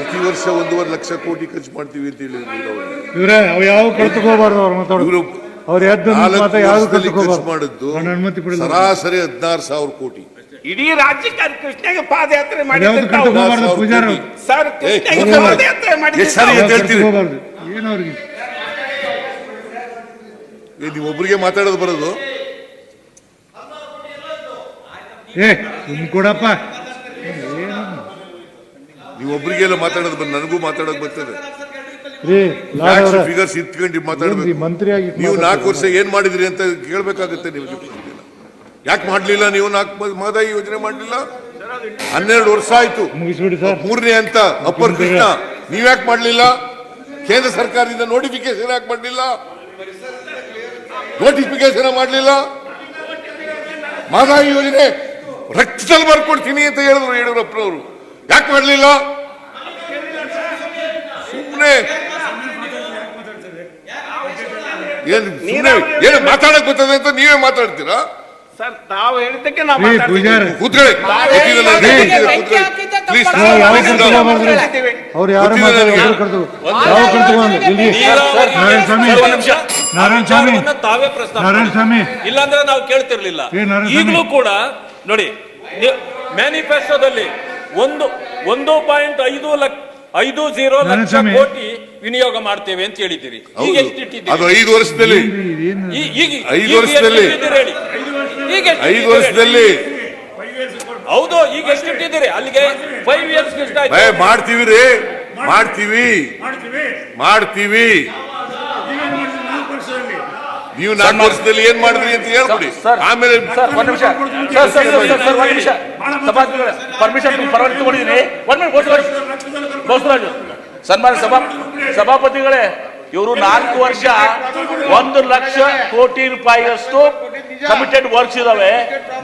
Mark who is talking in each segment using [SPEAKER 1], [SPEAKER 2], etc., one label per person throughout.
[SPEAKER 1] ಪ್ರತಿ ವರ್ಷ ಒಂದೂವರೆ ಲಕ್ಷ ಕೋಟಿ ಖರ್ಚು ಮಾಡ್ತೀವಿ ಅಂತ ಹೇಳಿದ್ರು ಖರ್ಚು ಮಾಡಿದ್ದು ಸರಾಸರಿ ಹದಿನಾರು ಸಾವಿರ ಕೋಟಿ.
[SPEAKER 2] ಇಡೀ ರಾಜ್ಯಕ್ಕೆ ಅದು ಕೃಷ್ಣಗೆ ಪಾದಯಾತ್ರೆ
[SPEAKER 1] ಮಾಡಿ
[SPEAKER 2] ಸರ್ ಕೃಷ್ಣಗೆ ಪಾದಯಾತ್ರೆ
[SPEAKER 1] ಮಾಡಿ ನೀವು ಒಬ್ರಿಗೆ ಮಾತಾಡೋದು ಬರೋದು?
[SPEAKER 3] ಏ ಸುಮ್ ಕೊಡಪ್ಪ.
[SPEAKER 1] ನೀವು ಒಬ್ರಿಗೆಲ್ಲ ಮಾತಾಡೋದು ಬಂದು ನನಗೂ ಮಾತಾಡೋಕೆ ಬರ್ತದೆ. ಫಿಗರ್ಸ್ ಇಟ್ಕೊಂಡು ಮಾತಾಡಬೇಕು
[SPEAKER 3] ಮಂತ್ರಿಯಾಗಿ
[SPEAKER 1] ನೀವು ನಾಲ್ಕು ವರ್ಷ ಏನ್ ಮಾಡಿದ್ರಿ ಅಂತ ಕೇಳಬೇಕಾಗುತ್ತೆ ನೀವು ಯಾಕೆ ಮಾಡ್ಲಿಲ್ಲ ನೀವು ನಾಲ್ಕು ಮಹದಾಯಿ ಯೋಜನೆ ಮಾಡ್ಲಿಲ್ಲ? ಹನ್ನೆರಡು ವರ್ಷ ಆಯ್ತು. ಮೂರನೇ ಅಂತ ಅಪ್ಪರ್ ಕೃಷ್ಣ. ನೀವ್ಯಾಕೆ ಮಾಡ್ಲಿಲ್ಲ? ಕೇಂದ್ರ ಸರ್ಕಾರದಿಂದ ನೋಟಿಫಿಕೇಶನ್ ಯಾಕೆ ಮಾಡ್ಲಿಲ್ಲ? ನೋಟಿಫಿಕೇಶನ್ ಮಾಡ್ಲಿಲ್ಲ? ಮಹದಾಯಿ ಯೋಜನೆ ರಕ್ತದಲ್ಲಿ ಬರ್ಕೊಡ್ತೀನಿ ಅಂತ ಹೇಳಿದ್ರು ಯಡಿಯೂರಪ್ಪನವರು. ಯಾಕೆ ಮಾಡಲಿಲ್ಲ ಸುಮ್ಮನೆ ಏನು ಸುಮ್ಮನೆ ಏನು ಮಾತಾಡಕ್ ಬರ್ತದೆ ಅಂತ ನೀವೇ ಮಾತಾಡ್ತೀರಾ?
[SPEAKER 2] ಸರ್ ತಾವು ಹೇಳಿದ್ದಕ್ಕೆ ನಾವು ಮಾತಾಡ್ತೀವಿ.
[SPEAKER 1] ಕೂತ್ಕೊಳ್ಳಿ. ಪ್ಲೀಸ್.
[SPEAKER 3] ಅವ್ರು ಯಾರು ನಾರಾಯಣ ಸ್ವಾಮಿ. ಸ್ವಾಮಿ.
[SPEAKER 4] ತಾವೇ ಪ್ರಸ್ತಾಪ
[SPEAKER 3] ನಾರಾಯಣ ಸ್ವಾಮಿ.
[SPEAKER 4] ಇಲ್ಲಾಂದ್ರೆ ನಾವು ಕೇಳ್ತಿರ್ಲಿಲ್ಲ. ಈಗಲೂ ಕೂಡ ನೋಡಿ ಮ್ಯಾನಿಫೆಸ್ಟೋದಲ್ಲಿ ಒಂದು ಒಂದು ಪಾಯಿಂಟ್ ಐದು ಲಕ್ಷ ಐದು ಜೀರೋ ಲಕ್ಷ ಕೋಟಿ ವಿನಿಯೋಗ ಮಾಡ್ತೇವೆ ಅಂತ ಹೇಳಿದ್ದೀರಿ. ಈಗ
[SPEAKER 1] ಹೌದು.
[SPEAKER 4] ಎಷ್ಟು
[SPEAKER 1] ಅದು ಐದು ವರ್ಷದಲ್ಲಿ.
[SPEAKER 4] ಈಗ
[SPEAKER 1] ಐದು ವರ್ಷದಲ್ಲಿ.
[SPEAKER 4] ಈಗ ಎಷ್ಟು
[SPEAKER 1] ಐದು ವರ್ಷದಲ್ಲಿ?
[SPEAKER 4] ಹೌದು ಈಗ ಎಷ್ಟು ಇಟ್ಟಿದ್ದೀರಿ ಅಲ್ಲಿಗೆ ಫೈವ್ ಇಯರ್ಸ್ ಇಷ್ಟ
[SPEAKER 1] ಏ,
[SPEAKER 4] ಆಯ್ತು
[SPEAKER 1] ಮಾಡ್ತೀವಿ ರೀ. ಮಾಡ್ತೀವಿ. ಮಾಡ್ತೀವಿ. ನೀವು ನಾಲ್ಕು ವರ್ಷದಲ್ಲಿ ಏನ್ ಮಾಡಿದ್ರಿ ಅಂತ ಹೇಳ್ಬಿಡಿ. ಆಮೇಲೆ
[SPEAKER 5] ಸರ್ ಒಂದ್ ನಿಮಿಷ. ಸರ್ ಸರ್ ಸರ್ ಸರ್ ಒಂದ್ ನಿಮಿಷ. ಸಭಾಧ್ಯಕ್ಷರೇ ಪರ್ಮಿಷನ್ ಪರವಾಗಿ ತಗೊಂಡಿದ್ದೀನಿ ಒಂದ್ ಮಿನಿಟ್ ಬೋಸರಾಜ್ ಬೋಸರಾಜ್ ಸನ್ಮಾನ ಸಭಾ ಸಭಾಪತಿಗಳೇ ಇವರು ನಾಲ್ಕು ವರ್ಷ ಒಂದು ಲಕ್ಷ ಕೋಟಿ ರೂಪಾಯಿಯಷ್ಟು ಕಮಿಟೆಡ್ ವರ್ಕ್ಸ್ ಇದಾವೆ.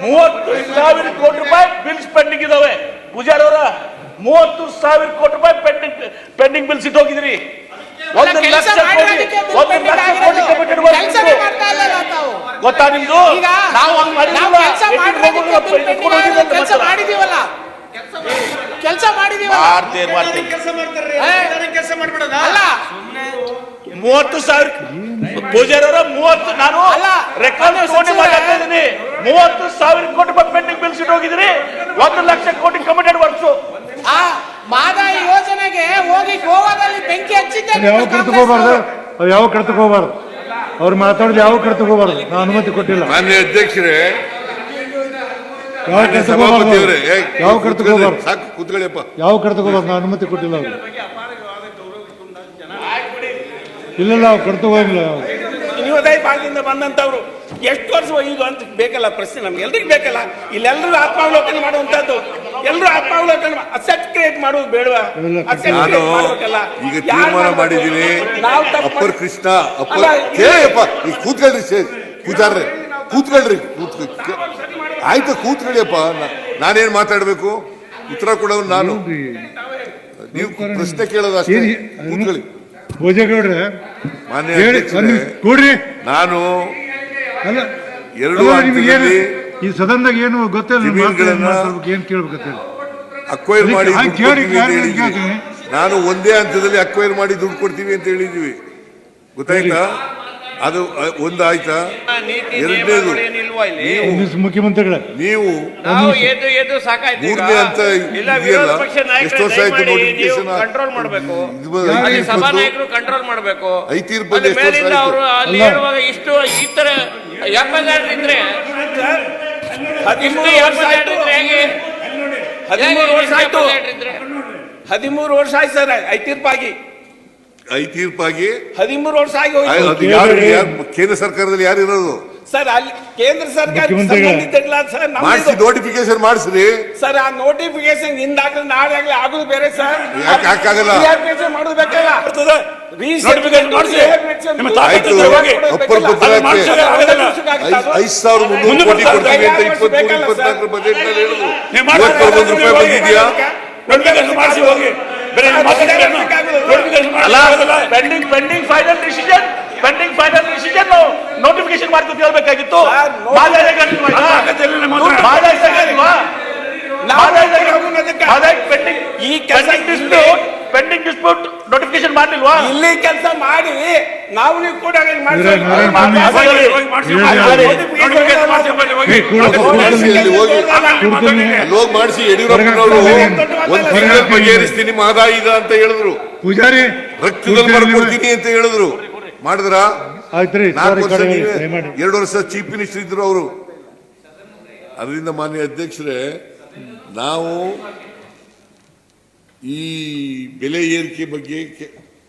[SPEAKER 5] ಮೂವತ್ತು ಸಾವಿರ ಕೋಟಿ ರೂಪಾಯಿ ಬಿಲ್ಸ್ ಪೆಂಡಿಂಗ್ ಇದಾವೆ. ಪೂಜಾರಿ ಅವರ ಮೂವತ್ತು ಸಾವಿರ ಕೋಟಿ ರೂಪಾಯಿ ಪೆಂಡಿಂಗ್ ಪೆಂಡಿಂಗ್ ಬಿಲ್ಸ್ ಇಟ್ಟೋಗಿದ್ರಿ ಒಂದು
[SPEAKER 6] ಕೆಲ್ಸ
[SPEAKER 5] ಲಕ್ಷ ಕೋಟಿ ಒಂದು ಲಕ್ಷ ಕೋಟಿ. ಕಮಿಟೆಡ್ ಗೊತ್ತಾ ನಿಮ್ದು?
[SPEAKER 6] ಈಗ
[SPEAKER 5] ನಾವು ಹಂಗ್
[SPEAKER 6] ಕೆಲಸ ಕೆಲಸ? ಮಾಡಿದೀವಲ್ಲ? ಕೆಲಸ ಮಾಡಿದೀವಲ್ಲ?
[SPEAKER 5] ಮಾಡ್ತೇವೆ
[SPEAKER 6] ಏ, ಅಲ್ಲ.
[SPEAKER 5] ಮೂವತ್ತು ಸಾವಿರ ಪೂಜಾರವರ ಮೂವತ್ತು ನಾನು
[SPEAKER 6] ಅಲ್ಲ,
[SPEAKER 5] ರೆಕಾರ್ಡ್ ತಗೊಂಡು ಮಾತಾಡ್ತಾ ಇದ್ದೀನಿ. ಮೂವತ್ತು ಸಾವಿರ ಕೋಟಿ ರೂಪಾಯಿ ಪೆಂಡಿಂಗ್ ಬಿಲ್ಸ್ ಹೋಗಿದ್ರಿ ಒಂದು ಲಕ್ಷ ಕೋಟಿ ಕಮಿಟೆಡ್ ವರ್ಕ್ಸ್
[SPEAKER 6] ಆ ಮಾದಾಯಿ ಯೋಜನೆಗೆ ಹೋಗಿ ಗೋವಾದಲ್ಲಿ ಬೆಂಕಿ ಹಚ್ಚಿದ್ದೆ
[SPEAKER 3] ಯಾವ ಹೋಗಬಾರ್ದು? ಅವು ಯಾವ ಕಳ್ತಕೋಬಾರ್ದು ಅವ್ರು ಮಾತಾಡೋದು ಯಾವ ಕಡೆಗೆ ಹೋಗಬಾರ್ದು? ನಾನು ಅನುಮತಿ ಕೊಟ್ಟಿಲ್ಲ.
[SPEAKER 1] ಮಾನ್ಯ ಅಧ್ಯಕ್ಷರೇ
[SPEAKER 3] ಯಾವ
[SPEAKER 1] ಏ,
[SPEAKER 3] ಯಾವ ಕಳ್ತಕೋಬಾರ್ದು
[SPEAKER 1] ಸಾಕು ಕೂತ್ಕೊಳ್ಳಿಯಪ್ಪ
[SPEAKER 3] ಯಾವ ಹೋಗಬಾರ್ದು? ನಾ ಅನುಮತಿ ಕೊಟ್ಟಿಲ್ಲ ಅವ್ರು ಇಲ್ಲ ಇಲ್ಲ ಅವ್ರು ಕಡ್ತಕೋಗಿಲ್ಲ
[SPEAKER 2] ವಿನೋದಯ ಭಾಗದಿಂದ ಬಂದಂತವ್ರು ಎಷ್ಟು ವರ್ಷ ಈಗ ಅಂತ ಬೇಕಲ್ಲ ಪ್ರಶ್ನೆ ನಮ್ಗೆ. ಎಲ್ರಿಗೂ ಬೇಕಲ್ಲ. ಇಲ್ಲೆಲ್ಲರೂ ಆತ್ಮಾವಲೋಕನ ಮಾಡುವಂತದ್ದು ಎಲ್ಲರೂ ಆತ್ಮಾವಲೋಕನ ಅಸೆಟ್ ಕ್ರಿಯೇಟ್ ಮಾಡೋದು ಬೇಡವಾ?
[SPEAKER 1] ನಾನು ಈಗ ತೀರ್ಮಾನ? ಮಾಡಿದ್ದೀನಿ. ಅಪ್ಪರ್ ಕೃಷ್ಣ ಅಪ್ಪರ್
[SPEAKER 2] ಅಲ್ಲ,
[SPEAKER 1] ಕೇಳಪ್ಪ ಈಗ ಕೂತ್ಕೊಳ್ರಿ ಸೇ- ಪೂಜಾರ್ರೆ ಕೂತ್ಕೊಳ್ರಿ ಕೂತ್ಕೊ ಕೇ- ಆಯ್ತು ಕೂತ್ಕೊಳ್ಳಿಯಪ್ಪ ನಾನೇನ್ ಮಾತಾಡ್ಬೇಕು? ಉತ್ತರ ಕೊಡೋನು ನಾನು. ನೀವು ಪ್ರಶ್ನೆ ಕೇಳೋದು ಅಷ್ಟೇ. ಕೂತ್ಕೊಳ್ಳಿ.
[SPEAKER 3] ಭೋಜೇಗೌಡ್ರೆ
[SPEAKER 1] ಮಾನ್ಯ
[SPEAKER 3] ಹೇಳಿ
[SPEAKER 1] ಅಧ್ಯಕ್ಷರೇ,
[SPEAKER 3] ಒಂದ್ ನಿಮಿಷ
[SPEAKER 1] ನಾನು
[SPEAKER 3] ಅಲ್ಲ
[SPEAKER 1] ಎರಡು
[SPEAKER 3] ಅಲ್ಲ, ನಿಮ್ಗೇನು
[SPEAKER 1] ಹಂತದಲ್ಲಿ
[SPEAKER 3] ಈ ಸದನದಾಗ ಏನು ಗೊತ್ತಿಲ್ಲ ನಿಮ್ಮ ಮಾತು ಏನ್
[SPEAKER 1] ಜಮೀನುಗಳನ್ನ-
[SPEAKER 3] ಮಾತಾಡ್ಬೇಕು, ಏನ್ ಕೇಳ್ಬೇಕಂತ ಹೇಳಿ.
[SPEAKER 1] ಅಕ್ವೈರ್ ಮಾಡಿ
[SPEAKER 3] ಆಯ್ತು,
[SPEAKER 1] ದುಡ್ಡು
[SPEAKER 3] ಕೇಳಿ,
[SPEAKER 1] ಕೊಡ್ತೀವಿ ಅಂತ
[SPEAKER 3] ಕೇಳಿ,
[SPEAKER 1] ಹೇಳಿದ್ವಿ.
[SPEAKER 3] ಕೇಳ್ತೀನಿ.
[SPEAKER 1] ನಾನು ಒಂದೇ ಹಂತದಲ್ಲಿ ಅಕ್ವೈರ್ ಮಾಡಿ ದುಡ್ಡು ಕೊಡ್ತೀವಿ ಅಂತ ಹೇಳಿದ್ವಿ. ಗೊತ್ತಾಯ್ತಾ? ಅದು ಒಂದಾಯ್ತಾ? ಒಂದು ಆಯ್ತಾ ಎರಡನೇದು.
[SPEAKER 3] ಮುಖ್ಯಮಂತ್ರಿಗಳೇ.
[SPEAKER 1] ನೀವು. ಮೂರನೇ ಎಷ್ಟು ವರ್ಷ ಆಯ್ತು
[SPEAKER 7] ದಯಮಾಡಿ ಕಂಟ್ರೋಲ್ ಮಾಡಬೇಕು. ಕಂಟ್ರೋಲ್ ಮಾಡಬೇಕು.
[SPEAKER 1] ಬಂದು ಎಷ್ಟು ವರ್ಷ ಆಯ್ತು?
[SPEAKER 7] ಇಷ್ಟು ಈ ತರ ಇದ್ರೆ
[SPEAKER 2] ಹದಿಮೂರು ವರ್ಷ ಆಯ್ತು. ಹದಿಮೂರು ವರ್ಷ ಆಯ್ತು. ಹದಿಮೂರು ವರ್ಷ ಆಯ್ತು ಸರ್ ಐತೀರ್ಪಾಗಿ ತೀರ್ಪಾಗಿ.
[SPEAKER 1] ಐ ತೀರ್ಪಾಗಿ
[SPEAKER 2] ಹದಿಮೂರು ವರ್ಷ ಆಗಿ ಹೋಯ್ತು.
[SPEAKER 1] ಅದು ಯಾರು ಯಾರು ಕೇಂದ್ರ ಸರ್ಕಾರದಲ್ಲಿ ಯಾರು ಇರೋದು?
[SPEAKER 2] ಸರ್ ಅಲ್ಲಿ ಕೇಂದ್ರ ಸರ್ಕಾರ
[SPEAKER 3] ಮುಖ್ಯಮಂತ್ರಿಗಳೇ.
[SPEAKER 2] ಸಂಬಂಧಿಸಿಲ್ಲ ಸರ್
[SPEAKER 1] ಮಾಡಿಸಿ
[SPEAKER 2] ನಮ್ದು
[SPEAKER 1] ನೋಟಿಫಿಕೇಶನ್ ಮಾಡಿಸ್ರಿ.
[SPEAKER 2] ಸರ್ ಆ ನೋಟಿಫಿಕೇಶನ್ ಇಂದಾಗಲೇ ನಾಳೆ ಆಗ್ಲಿ ಆಗುದು ಬೇರೆ ಸರ್.
[SPEAKER 1] ಯಾಕೆ ಹಾಕಾಗಲ್ಲ?
[SPEAKER 2] Reorganization ಮಾಡೋದು ಬೇಕಲ್ಲ?
[SPEAKER 5] Notification ಮಾಡ್ಸಿ. ನಿಮ್ಮ ತಾಕತ್ತು ಇದ್ರೆ ಹೋಗಿ.
[SPEAKER 1] ಐದು ಸಾವಿರ ಮುನ್ನೂರು ಕೋಟಿ ಕೊಡ್ತೀವಿ ಅಂತ ಇಪ್ಪತ್ಮೂರು ಇಪ್ಪತ್ನಾಲ್ಕರ ಬಜೆಟ್ನಲ್ಲಿ ಹೇಳಿದ್ರು ಇವತ್ತು ಒಂದು ರೂಪಾಯಿ ಬಂದಿದ್ಯಾ?
[SPEAKER 5] ನೋಟಿಫಿಕೇಶನ್ ಮಾಡಿಸಿ ಹೋಗಿ. ಬೇರೆ? ಅಲ್ಲ pending pending final decision pending final decision notification ಮಾಡ್ತೀವಿ ಹೇಳ್ಬೇಕಾಗಿತ್ತು.
[SPEAKER 2] ಈ
[SPEAKER 5] pending dispute pending dispute notification ಮಾಡ್ಲಿಲ್ವಾ?
[SPEAKER 2] ಇಲ್ಲಿ ಕೆಲಸ ಮಾಡಿ ನಾವು ನೀವು ಕೂಡ ಹಾಗೆ
[SPEAKER 1] ಮಾಡ್ಸಿ. ಯಡಿಯೂರಪ್ಪನವರು. ಒಂದ್ ತಿಂಗಳ ಬಗೆಹರಿಸ್ತೀನಿ ಮಹದಾಯಿ ಇದೆ ಅಂತ ಹೇಳಿದ್ರು.
[SPEAKER 3] ಪೂಜಾರಿ
[SPEAKER 1] ರಕ್ತದಲ್ಲಿ. ಮಾಡ್ಕೊಡ್ತೀನಿ ಅಂತ ಹೇಳಿದ್ರು. ಮಾಡಿದ್ರ? ಎರಡು ವರ್ಷ ಚೀಫ್ ಮಿನಿಸ್ಟರ್ ಇದ್ರು ಅವರು. ಅದರಿಂದ ಮಾನ್ಯ ಅಧ್ಯಕ್ಷರೇ ನಾವು ಈ ಬೆಲೆ ಏರಿಕೆ ಬಗ್ಗೆ